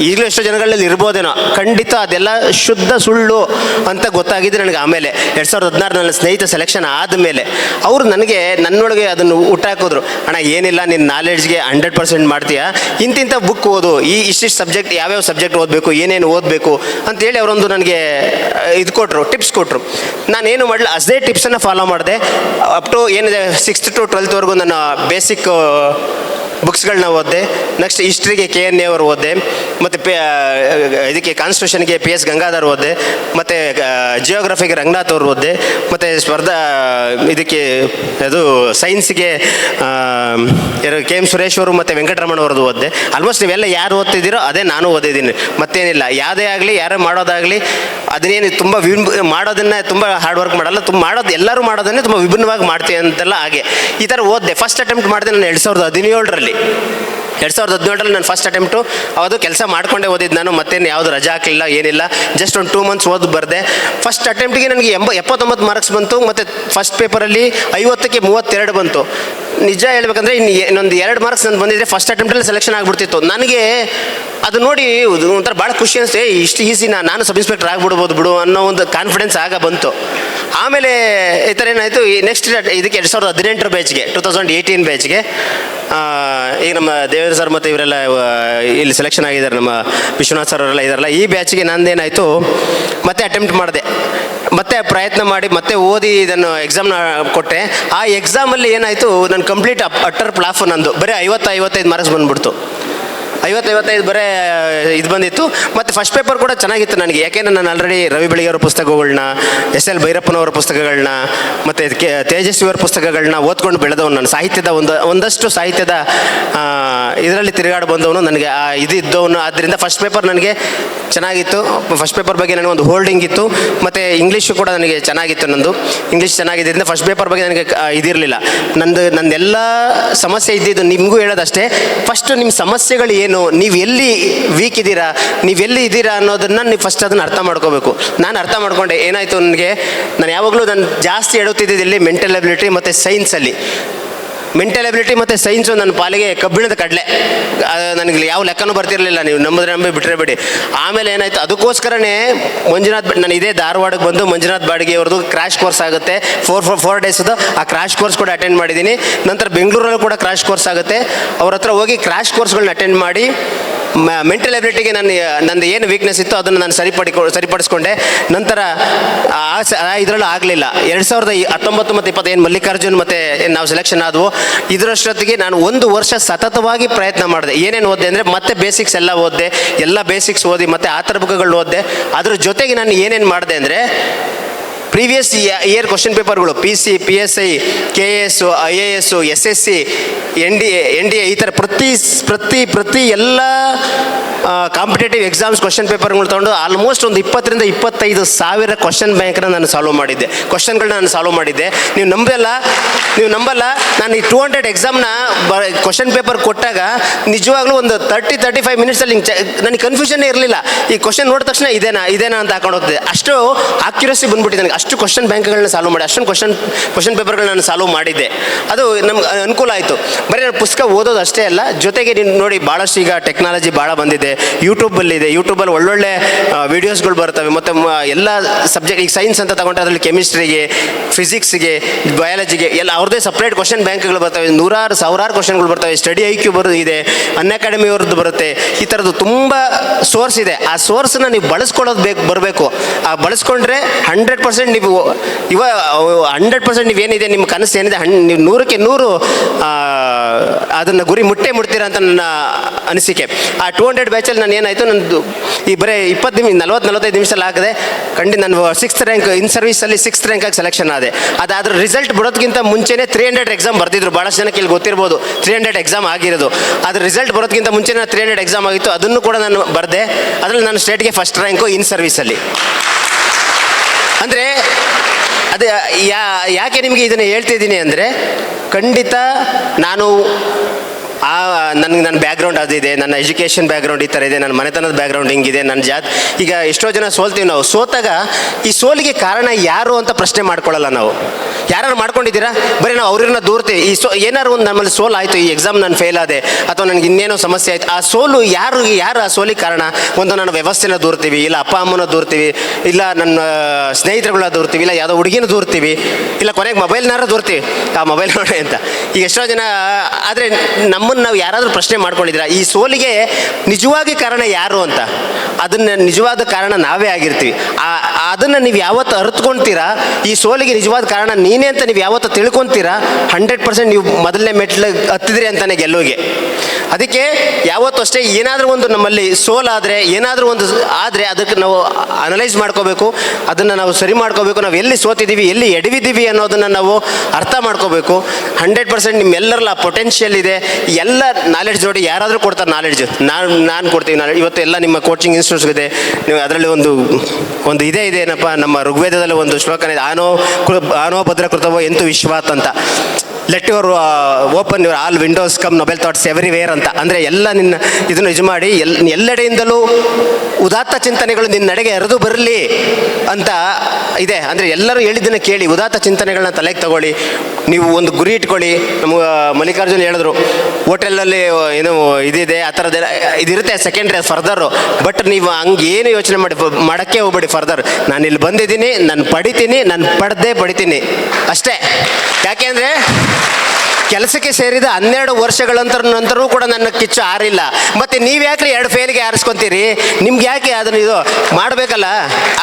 ಈಗಲೂ ಎಷ್ಟೋ ಜನಗಳಲ್ಲಿ ಇರ್ಬೋದೇನೋ. ಖಂಡಿತ ಅದೆಲ್ಲ ಶುದ್ಧ ಸುಳ್ಳು ಅಂತ ಗೊತ್ತಾಗಿದೆ ನನಗೆ ಆಮೇಲೆ. ಎರಡು ಸಾವಿರದ ಹದಿನಾರು ಸ್ನೇಹಿತ ಸೆಲೆಕ್ಷನ್ ಆದಮೇಲೆ. ಅವರು ನನಗೆ ನನ್ನೊಳಗೆ ಅದನ್ನು ಹುಟ್ಟಾಕಿದ್ರು ಅಣ್ಣ, ಏನಿಲ್ಲ ನಿನ್ನ ನಾಲೆಡ್ಜ್ಗೆ ಹಂಡ್ರೆಡ್ ಪರ್ಸೆಂಟ್ ಮಾಡ್ತೀಯಾ? ಇಂತಿಂಥ ಬುಕ್ ಓದು. ಈ ಇಷ್ಟಿಷ್ಟು ಸಬ್ಜೆಕ್ಟ್ ಯಾವ್ಯಾವ ಸಬ್ಜೆಕ್ಟ್ ಓದಬೇಕು, ಏನೇನು ಓದಬೇಕು? ಅಂತೇಳಿ ಅವರೊಂದು ನನಗೆ ಇದು ಕೊಟ್ಟರು ಟಿಪ್ಸ್ ಕೊಟ್ಟರು ನಾನೇನು ಮಾಡಲಿ ಅದೇ ಟಿಪ್ಸನ್ನು ಫಾಲೋ ಮಾಡಿದೆ. ಅಪ್ ಟು ಏನಿದೆ ಸಿಕ್ಸ್ತ್ ಟು ಟ್ವೆಲ್ತ್ವರೆಗೂ ನನ್ನ ಬೇಸಿಕ್ ಬುಕ್ಸ್ಗಳನ್ನ ಓದಿದೆ. ನೆಕ್ಸ್ಟ್ ಹಿಸ್ಟ್ರಿಗೆ ಕೆ ಎನ್ ಎ ಅವರು ಓದಿದೆ. ಮತ್ತು ಪೇ ಇದಕ್ಕೆ ಕಾನ್ಸ್ಟಿಟ್ಯೂಷನ್ಗೆ ಪಿ ಎಸ್ ಗಂಗಾಧರ್ ಓದಿದೆ. ಮತ್ತು ಜಿಯೋಗ್ರಫಿಗೆ ರಂಗನಾಥ್ ಅವರು ಓದಿದೆ. ಮತ್ತು ಸ್ಪರ್ಧಾ, ಇದಕ್ಕೆ ಅದು ಸೈನ್ಸ್ಗೆ ಕೆ ಎಂ ಸುರೇಶ್ ಅವರು ಮತ್ತು ವೆಂಕಟರಮಣ ಅವ್ರದ್ದು ಓದಿದೆ. ಆಲ್ಮೋಸ್ಟ್ ನೀವೆಲ್ಲ ಯಾರು ಓದ್ತಿದ್ದೀರೋ ಅದೇ ನಾನು ಓದಿದ್ದೀನಿ. ಮತ್ತೇನಿಲ್ಲ. ಯಾವುದೇ ಆಗಲಿ, ಯಾರೇ ಮಾಡೋದಾಗಲಿ, ಅದನ್ನೇನು ತುಂಬ ವಿನ್, ಮಾಡೋದನ್ನ ತುಂಬ ಹಾರ್ಡ್ ವರ್ಕ್ ಮಾಡಲ್ಲ. ತುಂಬ ಮಾಡೋದು ಎಲ್ಲರೂ ಮಾಡೋದನ್ನೇ ತುಂಬ ವಿಭಿನ್ನವಾಗಿ ಮಾಡ್ತೀವಿ ಅಂತೆಲ್ಲ ಹಾಗೆ. ಈ ಥರ ಓದಿದೆ. ಫಸ್ಟ್ ಅಟೆಂಪ್ಟ್ ಮಾಡಿದೆ ನಾನು ಎರಡು ಸಾವಿರದ ಹದಿನೇಳರಲ್ಲಿ. ಎರಡು ಸಾವಿರದ ಹದಿನೇಳರಲ್ಲಿ ನಾನು ಫಸ್ಟ್ ಅಟೆಂಪ್ಟು ಅದು ಕೆಲಸ ಮಾಡ್ಕೊಂಡೇ ಓದಿದ್ದು ನಾನು, ಮತ್ತೇನು ಯಾವುದು ರಜಾ ಹಾಕಲಿಲ್ಲ ಏನಿಲ್ಲ. ಜಸ್ಟ್ ಒಂದು ಟೂ ಮಂತ್ಸ್ ಓದಿ ಬರದೆ. ಫಸ್ಟ್ ಅಟೆಂಪ್ಟಿಗೆ ನನಗೆ ಎಂಬ, ಎಪ್ಪತ್ತೊಂಬತ್ತು ಮಾರ್ಕ್ಸ್ ಬಂತು, ಮತ್ತು ಫಸ್ಟ್ ಪೇಪರಲ್ಲಿ ಐವತ್ತಕ್ಕೆ ಮೂವತ್ತೆರಡು ಬಂತು. ನಿಜ ಹೇಳ್ಬೇಕಂದ್ರೆ ಇನ್ನು ಇನ್ನೊಂದು ಎರಡು ಮಾರ್ಕ್ಸ್ ನಾನು ಬಂದಿದ್ರೆ ಫಸ್ಟ್ ಅಟೆಂಪ್ಟಲ್ಲಿ ಸೆಲೆಕ್ಷನ್ ಆಗಿಬಿಡ್ತಿತ್ತು. ನನಗೆ ಅದು ನೋಡಿ ಒಂಥರ ಭಾಳ ಖುಷಿ ಅನಿಸ್ತೇ. ಇಷ್ಟು ಈಸಿ ನಾನು ಸಬ್ ಇನ್ಸ್ಪೆಕ್ಟರ್ ಆಗ್ಬಿಡ್ಬೋದು ಬಿಡು ಅನ್ನೋ ಒಂದು ಕಾನ್ಫಿಡೆನ್ಸ್ ಆಗ ಬಂತು. ಆಮೇಲೆ ಈ ಥರ ಏನಾಯಿತು? ಈ ನೆಕ್ಸ್ಟ್ ಇದಕ್ಕೆ ಎರಡು ಸಾವಿರದ ಹದಿನೆಂಟರ ಬ್ಯಾಚ್ಗೆ ಟೂ ತೌಸಂಡ್ ಏಯ್ಟೀನ್ ಬ್ಯಾಚ್ಗೆ ಈಗ ನಮ್ಮ ದೇವೇಂದ್ರ ಸರ್ ಮತ್ತು ಇವರೆಲ್ಲ ಇಲ್ಲಿ ಸೆಲೆಕ್ಷನ್ ಆಗಿದ್ದಾರೆ ನಮ್ಮ ವಿಶ್ವನಾಥ್ ಸರ್ ಅವರೆಲ್ಲ ಇದಾರಲ್ಲ, ಈ ಬ್ಯಾಚ್ಗೆ ನಂದೇನಾಯಿತು? ಮತ್ತೆ ಅಟೆಂಪ್ಟ್ ಮಾಡಿದೆ. ಮತ್ತೆ ಪ್ರಯತ್ನ ಮಾಡಿ ಮತ್ತೆ ಓದಿ ಇದನ್ನು ಎಕ್ಸಾಮ್ನ ಕೊಟ್ಟೆ. ಆ ಎಕ್ಸಾಮಲ್ಲಿ ಏನಾಯಿತು? ನಾನು ಕಂಪ್ಲೀಟ್ ಅಟ್ಟರ್ ಪ್ಲಾಫ್ ನಂದು. ಬರೀ ಐವತ್ತು ಐವತ್ತೈದು ಮಾರ್ಕ್ಸ್ ಬಂದ್ಬಿಡ್ತು. ಐವತ್ತೈವತ್ತೈದು ಬರೇ, ಇದು ಬಂದಿತ್ತು. ಮತ್ತು ಫಸ್ಟ್ ಪೇಪರ್ ಕೂಡ ಚೆನ್ನಾಗಿತ್ತು ನನಗೆ. ಯಾಕೆಂದರೆ ನಾನು ಆಲ್ರೆಡಿ ರವಿ ಬೆಳಿಗೆಯವರ ಪುಸ್ತಕಗಳನ್ನ ಎಸ್ ಎಲ್ ಭೈರಪ್ಪನವರ ಪುಸ್ತಕಗಳನ್ನ ಮತ್ತು ಕೆ ತೇಜಸ್ವಿಯವರ ಪುಸ್ತಕಗಳನ್ನ ಓದ್ಕೊಂಡು ಬೆಳೆದವನು ನಾನು. ಸಾಹಿತ್ಯದ ಒಂದು, ಒಂದಷ್ಟು ಸಾಹಿತ್ಯದ ಇದರಲ್ಲಿ ತಿರುಗಾಡಿ ಬಂದವನು ನನಗೆ. ಇದು ಇದ್ದವನು. ಆದ್ದರಿಂದ ಫಸ್ಟ್ ಪೇಪರ್ ನನಗೆ ಚೆನ್ನಾಗಿತ್ತು. ಫಸ್ಟ್ ಪೇಪರ್ ಬಗ್ಗೆ ನನಗೆ ಒಂದು ಹೋಲ್ಡಿಂಗ್ ಇತ್ತು. ಮತ್ತು ಇಂಗ್ಲೀಷು ಕೂಡ ನನಗೆ ಚೆನ್ನಾಗಿತ್ತು ನಂದು. ಇಂಗ್ಲೀಷ್ ಚೆನ್ನಾಗಿದ್ದರಿಂದ ಫಸ್ಟ್ ಪೇಪರ್ ಬಗ್ಗೆ ನನಗೆ ಇದಿರಲಿಲ್ಲ. ನಂದು, ನಂದೆಲ್ಲ ಸಮಸ್ಯೆ ಇದ್ದಿದ್ದು ನಿಮಗೂ ಹೇಳೋದಷ್ಟೇ. ಫಸ್ಟ್ ನಿಮ್ಮ ಸಮಸ್ಯೆಗಳು ಏನು ನೀವು ಎಲ್ಲಿ ವೀಕ್ ಇದ್ದೀರಾ, ನೀವು ಎಲ್ಲಿ ಇದ್ದೀರಾ ಅನ್ನೋದನ್ನು ನೀವು ಫಸ್ಟ್ ಅದನ್ನು ಅರ್ಥ ಮಾಡ್ಕೋಬೇಕು. ನಾನು ಅರ್ಥ ಮಾಡ್ಕೊಂಡೆ, ಏನಾಯಿತು ನನಗೆ? ನಾನು ಯಾವಾಗಲೂ ನಾನು ಜಾಸ್ತಿ ಎಡುತ್ತಿದ್ದಿದ್ದು ಮೆಂಟಲ್ ಅಬಿಲಿಟಿ ಮತ್ತು ಸೈನ್ಸಲ್ಲಿ ಮೆಂಟಲ್ ಅಬಿಲಿಟಿ ಮತ್ತು ಸೈನ್ಸು ನನ್ನ ಪಾಲಿಗೆ ಕಬ್ಬಿಣದ ಕಡಲೆ. ನನಗೆ ಯಾವ ಲೆಕ್ಕನೂ ಬರ್ತಿರಲಿಲ್ಲ, ನೀವು ನಂಬಿದ್ರೆ ನಂಬಿ ಬಿಟ್ಟರೆ ಬಿಡಿ. ಆಮೇಲೆ ಏನಾಯ್ತು, ಅದಕ್ಕೋಸ್ಕರನೇ ಮಂಜುನಾಥ್ ನಾನು ಇದೇ ಧಾರವಾಡಕ್ಕೆ ಬಂದು ಮಂಜುನಾಥ್ ಬಾಡಿಗೆ ಅವ್ರದ್ದು ಕ್ರಾಶ್ ಕೋರ್ಸ್ ಆಗುತ್ತೆ ಫೋರ್ ಫೋರ್ ಫೋರ್ ಡೇಸ್ದು ಆ ಕ್ರಾಶ್ ಕೋರ್ಸ್ ಕೂಡ ಅಟೆಂಡ್ ಮಾಡಿದ್ದೀನಿ. ನಂತರ ಬೆಂಗಳೂರಲ್ಲೂ ಕೂಡ ಕ್ರಾಶ್ ಕೋರ್ಸ್ ಆಗುತ್ತೆ. ಅವ್ರ ಹತ್ರ ಹೋಗಿ ಕ್ರಾಶ್ ಕೋರ್ಸ್ಗಳನ್ನ ಅಟೆಂಡ್ ಮಾಡಿ ಮೆಂಟಲ್ ಎಬಿಲಿಟಿಗೆ ನನ್ನ ನಂದು ಏನು ವೀಕ್ನೆಸ್ ಇತ್ತು ಅದನ್ನು ನಾನು ಸರಿಪಡಿ ಸರಿಪಡಿಸ್ಕೊಂಡೆ. ನಂತರ ಆ ಇದರಲ್ಲೂ ಆಗಲಿಲ್ಲ. ಎರಡು ಸಾವಿರದ ಹತ್ತೊಂಬತ್ತು ಮತ್ತು ಇಪ್ಪತ್ತೇನು ಮಲ್ಲಿಕಾರ್ಜುನ್ ಮತ್ತು ನಾವು ಸೆಲೆಕ್ಷನ್ ಆದವು. ಇದರಷ್ಟೊತ್ತಿಗೆ ನಾನು ಒಂದು ವರ್ಷ ಸತತವಾಗಿ ಪ್ರಯತ್ನ ಮಾಡಿದೆ. ಏನೇನು ಓದಿದೆ ಅಂದರೆ ಮತ್ತೆ ಬೇಸಿಕ್ಸ್ ಎಲ್ಲ ಓದಿದೆ. ಎಲ್ಲ ಬೇಸಿಕ್ಸ್ ಓದಿ ಮತ್ತು ಆತರ ಬುಕ್ಗಳು ಓದಿದೆ. ಅದ್ರ ಜೊತೆಗೆ ನಾನು ಏನೇನು ಮಾಡಿದೆ ಅಂದರೆ ಪ್ರೀವಿಯಸ್ ಇಯರ್ ಕ್ವಶನ್ ಪೇಪರ್ಗಳು P C P S I K A S I A S S S C N D A N D A ಈ ಥರ ಪ್ರತಿ ಪ್ರತಿ ಪ್ರತಿ ಎಲ್ಲ ಕಾಂಪಿಟೇಟಿವ್ ಎಕ್ಸಾಮ್ಸ್ ಕ್ವಶನ್ ಪೇಪರ್ಗಳು ತೊಗೊಂಡು ಆಲ್ಮೋಸ್ಟ್ ಒಂದು ಇಪ್ಪತ್ತರಿಂದ ಇಪ್ಪತ್ತೈದು ಸಾವಿರ ಕ್ವಶನ್ ಬ್ಯಾಂಕ್ನ ನಾನು ಸಾಲ್ವ್ ಮಾಡಿದ್ದೆ. ಕ್ವಶನ್ಗಳನ್ನ ನಾನು ಸಾಲ್ವ್ ಮಾಡಿದ್ದೆ. ನೀವು ನಂಬಲ್ಲ ನೀವು ನಂಬಲ್ಲ, ನಾನು ಈ ಟೂ ಹಂಡ್ರೆಡ್ ಎಕ್ಸಾಮ್ನ ಬ ಕ್ವಶನ್ ಪೇಪರ್ ಕೊಟ್ಟಾಗ ನಿಜವಾಗ್ಲೂ ಒಂದು ತರ್ಟಿ ತರ್ಟಿ ಫೈವ್ ಮಿನಿಟ್ಸಲ್ಲಿ ಹಿಂಗೆ ನನಗೆ ಕನ್ಫ್ಯೂಷನ್ ಇರಲಿಲ್ಲ. ಈ ಕ್ವಶನ್ ನೋಡಿದ ತಕ್ಷಣ ಇದೇನಾ ಇದೇನಾ ಅಂತ ಹಾಕೊಂಡು ಹೋಗ್ತಿದೆ ಅಷ್ಟು ಆಕ್ಯುರಸಿ ಬಂದ್ಬಿಟ್ಟಿದೆ ನನಗೆ. ಅಷ್ಟು ಕ್ವಶನ್ ಬ್ಯಾಂಕ್ಗಳನ್ನ ಸಾಲ್ವ್ ಮಾಡಿ, ಅಷ್ಟೊಂದು ಕ್ವಶನ್ ಕ್ವಶನ್ ಪೇಪರ್ಗಳನ್ನ ನಾನು ಸಾಲ್ವ್ ಮಾಡಿದ್ದೆ. ಅದು ನಮ್ಗೆ ಅನುಕೂಲ ಆಯಿತು. ಬರೀ ನಾನು ಪುಸ್ತಕ ಓದೋದು ಅಷ್ಟೇ ಅಲ್ಲ, ಜೊತೆಗೆ ನೀನು ನೋಡಿ ಭಾಳಷ್ಟು ಈಗ ಟೆಕ್ನಾಲಜಿ ಭಾಳ ಬಂದಿದೆ. ಯೂಟ್ಯೂಬಲ್ಲಿದೆ ಯೂಟ್ಯೂಬಲ್ಲಿ ಒಳ್ಳೊಳ್ಳೆ ವೀಡಿಯೋಸ್ಗಳು ಬರ್ತವೆ. ಮತ್ತು ಎಲ್ಲ ಸಬ್ಜೆಕ್ಟ್ ಈಗ ಸೈನ್ಸ್ ಅಂತ ತಗೊಂಡ್ರೆ ಅದರಲ್ಲಿ ಕೆಮಿಸ್ಟ್ರಿಗೆ ಫಿಸಿಕ್ಸ್ಗೆ ಬಯಾಲಜಿಗೆ ಎಲ್ಲ ಅವ್ರದ್ದೇ ಸಪ್ರೇಟ್ ಕ್ವಶನ್ ಬ್ಯಾಂಕ್ಗಳು ಬರ್ತವೆ. ನೂರಾರು, ಸಾವಿರಾರು ಕ್ವಶನ್ಗಳು ಬರ್ತವೆ. ಸ್ಟಡಿ ಐ ಕ್ಯೂ ಬರೋದು ಇದೆ. ಅನ್ ಅಕಾಡೆಮಿಯವ್ರದ್ದು ಬರುತ್ತೆ. ಈ ಥರದ್ದು ತುಂಬ ಸೋರ್ಸ್ ಇದೆ. ಆ ಸೋರ್ಸನ್ನ ನೀವು ಬಳಸ್ಕೊಳ್ಳೋದು ಬೇಕು, ಬರಬೇಕು. ಆ ಬಳಸ್ಕೊಂಡ್ರೆ ಹಂಡ್ರೆಡ್ ಪರ್ಸೆಂಟ್ ನೀವು, ಇವ ಹಂಡ್ರೆಡ್ ಪರ್ಸೆಂಟ್ ಏನಿದೆ, ನಿಮ್ಮ ಕನಸು ಏನಿದೆ, ಹಣ್, ನೀವು ನೂರಕ್ಕೆ ನೂರು ಅದನ್ನು ಗುರಿ ಮುಟ್ಟೆ ಮುಟ್ತೀರ ಅಂತ ನನ್ನ ಅನಿಸಿಕೆ. ಆ ಟೂ ಹಂಡ್ರೆಡ್ ಬ್ಯಾಚಲ್ಲಿ ನಾನು ಏನಾಯಿತು ನಂದು ಈ ಬರೀ ಇಪ್ಪತ್ತು ನಿಮಿಷ ನಲ್ವತ್ತು, ನಲವತ್ತೈದು ನಿಮಿಷದಲ್ಲಿ ಆಗದೆ, ಖಂಡಿತ ನಾನು ಸಿಕ್ಸ್ತ್ ರ್ಯಾಂಕ್ ಇನ್ ಸರ್ವಿಸಲ್ಲಿ ಸಿಕ್ಸ್ತ್ ರ್ಯಾಂಕಾಗಿ ಸೆಲೆಕ್ಷನ್ ಆದೆ. ಅದಾದ್ರ ರಿಸಲ್ಟ್ ಬರೋದಕ್ಕಿಂತ ಮುಂಚೆನೇ ತ್ರೀ ಹಂಡ್ರೆಡ್ ಎಕ್ಸಾಮ್ ಬರ್ತಿದ್ರು ಭಾಳಷ್ಟು ಜನಕ್ಕೆ ಇಲ್ಲಿ ಗೊತ್ತಿರ್ಬೋದು ತ್ರೀ ಹಂಡ್ರೆಡ್ ಎಕ್ಸಾಮ್ ಆಗಿರೋದು. ಅದ್ರ ರಿಸಲ್ಟ್ ಬರೋದಕ್ಕಿಂತ ಮುಂಚೆ ತ್ರೀ ಹಂಡ್ರೆಡ್ ಎಕ್ಸಾಮ್ ಆಗಿತ್ತು. ಅದನ್ನು ಕೂಡ ನಾನು ಬರೆದೆ. ಅದರಲ್ಲಿ ನಾನು ಸ್ಟೇಟ್ಗೆ ಫಸ್ಟ್ ರ್ಯಾಂಕು ಇನ್ ಸರ್ವಿಸಲ್ಲಿ ಅಂದರೆ ಅದು ಯಾ ಯಾಕೆ ನಿಮಗೆ ಇದನ್ನು ಹೇಳ್ತಿದ್ದೀನಿ ಅಂದರೆ ಖಂಡಿತ ನಾನು ಆ, ನನಗೆ ನನ್ನ ಬ್ಯಾಕ್ಗ್ರೌಂಡ್ ಅದಿದೆ, ನನ್ನ ಎಜುಕೇಷನ್ ಬ್ಯಾಕ್ಗ್ರೌಂಡ್ ಈ ಥರ ಇದೆ ನನ್ನ ಮನೆತನದ ಬ್ಯಾಕ್ಗ್ರೌಂಡ್ ಹಿಂಗಿದೆ ನನ್ನ ಜಾತ್. ಈಗ ಎಷ್ಟೋ ಜನ ಸೋಲ್ತೀವಿ ನಾವು. ಸೋತಾಗ ಈ ಸೋಲಿಗೆ ಕಾರಣ ಯಾರು ಅಂತ ಪ್ರಶ್ನೆ ಮಾಡ್ಕೊಳ್ಳಲ್ಲ ನಾವು. ಯಾರು ಮಾಡ್ಕೊಂಡಿದ್ದೀರಾ? ಬರೀ ನಾವು ಅವ್ರನ್ನ ದೂರ್ತೀವಿ ಈ ಸೋ, ಏನಾದ್ರು ಒಂದು ನಮ್ಮಲ್ಲಿ ಸೋಲ್ ಆಯಿತು, ಈ ಎಕ್ಸಾಮ್ ನಾನು ಫೇಲ್ ಆದೆ, ಅಥವಾ ನನಗೆ ಇನ್ನೇನೋ ಸಮಸ್ಯೆ ಆಯಿತು, ಆ ಸೋಲು ಯಾರು ಯಾರು ಆ ಸೋಲಿಗೆ ಕಾರಣ? ಒಂದು ನನ್ನ ವ್ಯವಸ್ಥೆನ ದೂರ್ತೀವಿ, ಇಲ್ಲ ಅಪ್ಪ, ಅಮ್ಮನ ದೂರ್ತೀವಿ, ಇಲ್ಲ ನನ್ನ ಸ್ನೇಹಿತರುಗಳ ದೂರ್ತೀವಿ, ಇಲ್ಲ ಯಾವುದೋ ಹುಡುಗಿನ ದೂರ್ತೀವಿ, ಇಲ್ಲ ಕೊನೆಗೆ ಮೊಬೈಲ್ನಾರ ದೂರ್ತೀವಿ. ಆ ಮೊಬೈಲ್ ನೋಡಿ ಅಂತ. ಈಗ ಎಷ್ಟೋ ಜನ, ಆದರೆ ನಮ್ಮನ್ನು ನಾವು ಯಾರಾದರೂ ಪ್ರಶ್ನೆ ಮಾಡ್ಕೊಂಡಿದ್ದೀರಾ? ಈ ಸೋಲಿಗೆ ನಿಜವಾಗಿ ಕಾರಣ ಯಾರು ಅಂತ? ಅದನ್ನು ನಿಜವಾದ ಕಾರಣ ನಾವೇ ಆಗಿರ್ತೀವಿ. ಆ- ಅದನ್ನು ನೀವು ಯಾವತ್ತು ಅರ್ತ್ಕೊಳ್ತೀರಾ ಈ ಸೋಲಿಗೆ ನಿಜವಾದ ಕಾರಣ ನೀನೇ ಅಂತ ನೀವು ಯಾವತ್ತು ತಿಳ್ಕೊತೀರಾ? ಹಂಡ್ರೆಡ್ ಪರ್ಸೆಂಟ್ ನೀವು ಮೊದಲನೇ ಮೆಟ್ಲು ಹತ್ತಿದ್ರಿ ಅಂತಾನೆ ಗೆಲ್ಲುವಿಗೆ ಅದಕ್ಕೆ ಯಾವತ್ತೂ ಅಷ್ಟೇ ಏನಾದರೂ ಒಂದು ನಮ್ಮಲ್ಲಿ ಸೋಲಾದರೆ, ಏನಾದರೂ ಒಂದು ಆದರೆ ಅದಕ್ಕೆ ನಾವು ಅನಲೈಸ್ ಮಾಡ್ಕೋಬೇಕು. ಅದನ್ನು ನಾವು ಸರಿ ಮಾಡ್ಕೋಬೇಕು. ನಾವು ಎಲ್ಲಿ ಸೋತಿದ್ದೀವಿ, ಎಲ್ಲಿ ಎಡವಿದ್ದೀವಿ ಅನ್ನೋದನ್ನು ನಾವು ಅರ್ಥ ಮಾಡ್ಕೋಬೇಕು. ಹಂಡ್ರೆಡ್ ಪರ್ಸೆಂಟ್ ನಿಮ್ಮೆಲ್ಲರಲ್ಲ ಪೊಟೆನ್ಷಿಯಲ್ ಇದೆ. ಎಲ್ಲ ನಾಲೆಡ್ಜ್ ನೋಡಿ, ಯಾರಾದರೂ ಕೊಡ್ತಾರೆ ನಾಲೆಡ್ಜ್ ನಾನು ನಾನು ಕೊಡ್ತೀವಿ ನಾಲೆಡ್ಜ್ ಇವತ್ತು ಎಲ್ಲ ನಿಮ್ಮ ಕೋಚಿಂಗ್ ಇನ್ಸ್ಟಿಟ್ಯೂಟ್ಸ್ ಇದೆ. ನೀವು ಅದರಲ್ಲಿ ಒಂದು ಒಂದು ಇದೇ ಇದೆ ಏನಪ್ಪ, ನಮ್ಮ ಋಗ್ವೇದದಲ್ಲಿ ಒಂದು ಶ್ಲೋಕನ ಇದೆ, ಆನೋ ಆನೋ ಭದ್ರ ಕೃತವೋ ಎಂತು ವಿಶ್ವಾತ್ ಅಂತ. Let your open your all windows come noble thoughts everywhere ಅಂತ. ಅಂದರೆ ಎಲ್ಲ ನಿನ್ನ ಇದನ್ನು ಇದು ಮಾಡಿ, ಎಲ್, ಎಲ್ಲೆಡೆಯಿಂದಲೂ ಉದಾತ್ತ ಚಿಂತನೆಗಳು ನಿನ್ನ ನಡೆಗೆ ಹರಿದು ಬರಲಿ ಅಂತ ಇದೆ. ಅಂದರೆ ಎಲ್ಲರೂ ಹೇಳಿದ್ದನ್ನು ಕೇಳಿ, ಉದಾತ್ತ ಚಿಂತನೆಗಳನ್ನ ತಲೆಗೆ ತಗೊಳ್ಳಿ. ನೀವು ಒಂದು ಗುರಿ ಇಟ್ಕೊಳ್ಳಿ. ನಮ್ಮ ಮಲ್ಲಿಕಾರ್ಜುನ್ ಹೇಳಿದ್ರು ಹೋಟೆಲಲ್ಲಿ ಏನು, ಇದಿದೆ, ಆ ಥರದ್ದೆಲ್ಲ ಇದಿರುತ್ತೆ ಸೆಕೆಂಡ್ರಿ ಫರ್ದರು ಬಟ್ ನೀವು ಹಂಗೆ ಏನು ಯೋಚನೆ ಮಾಡಿ ಮಾಡೋಕ್ಕೆ ಹೋಗ್ಬೇಡಿ ಫರ್ದರ್ ನಾನು ಇಲ್ಲಿ ಬಂದಿದ್ದೀನಿ, ನಾನು ಪಡಿತೀನಿ, ನಾನು ಪಡೆದೇ ಪಡಿತೀನಿ. ಅಷ್ಟೇ. ಯಾಕೆಂದರೆ ಕೆಲಸಕ್ಕೆ ಸೇರಿದ ಹನ್ನೆರಡು ವರ್ಷಗಳ ನಂತರ ನಂತರವೂ ಕೂಡ ನನ್ನ ಕಿಚ್ಚು ಆರಿಲ್ಲ. ಮತ್ತೆ ನೀವು ಯಾಕ್ರಿ ಎರಡು ಫೇಲ್ಗೆ ಆರಿಸ್ಕೊಂತೀರಿ? ನಿಮ್ಗೆ ಯಾಕೆ ಅದನ್ನು ಇದು ಮಾಡಬೇಕಲ್ಲ?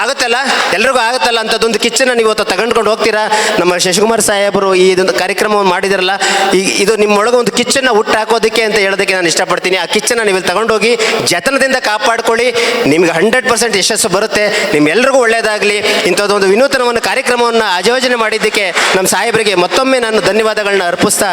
ಆಗುತ್ತಲ್ಲ? ಎಲ್ರಿಗೂ ಆಗುತ್ತಲ್ಲ ಅಂಥದ್ದೊಂದು ಕಿಚ್ಚನ್ನು ನೀವು ಇವತ್ತು ತಗೊಂಡ್ಕೊಂಡು ಹೋಗ್ತೀರಾ? ನಮ್ಮ ಶಶಿಕುಮಾರ್ ಸಾಹೇಬರು ಈ ಇದೊಂದು ಕಾರ್ಯಕ್ರಮವನ್ನು ಮಾಡಿದಿರಲ್ಲ. ಈ ಇದು ನಿಮ್ಮೊಳಗೆ ಒಂದು ಕಿಚ್ಚನ್ನು ಹುಟ್ಟು ಹಾಕೋದಕ್ಕೆ ಅಂತ ಹೇಳೋದಕ್ಕೆ ನಾನು ಇಷ್ಟಪಡ್ತೀನಿ. ಆ ಕಿಚ್ಚನ್ನು ನೀವು ತಗೊಂಡೋಗಿ ಜತನದಿಂದ ಕಾಪಾಡ್ಕೊಳ್ಳಿ. ನಿಮ್ಗೆ ಹಂಡ್ರೆಡ್ ಪರ್ಸೆಂಟ್ ಯಶಸ್ಸು ಬರುತ್ತೆ. ನಿಮ್ಮೆಲ್ಲರಿಗೂ ಒಳ್ಳೆಯದಾಗಲಿ ಇಂಥದ್ದೊಂದು ವಿನೂತನವನ್ನು ಕಾರ್ಯಕ್ರಮವನ್ನು ಆಯೋಜನೆ ಮಾಡಿದ್ದಕ್ಕೆ ನಮ್ಮ ಸಾಹೇಬರಿಗೆ ಮತ್ತೊಮ್ಮೆ ನಾನು ಧನ್ಯವಾದಗಳನ್ನ ಅರ್ಪಿಸ್ತಾ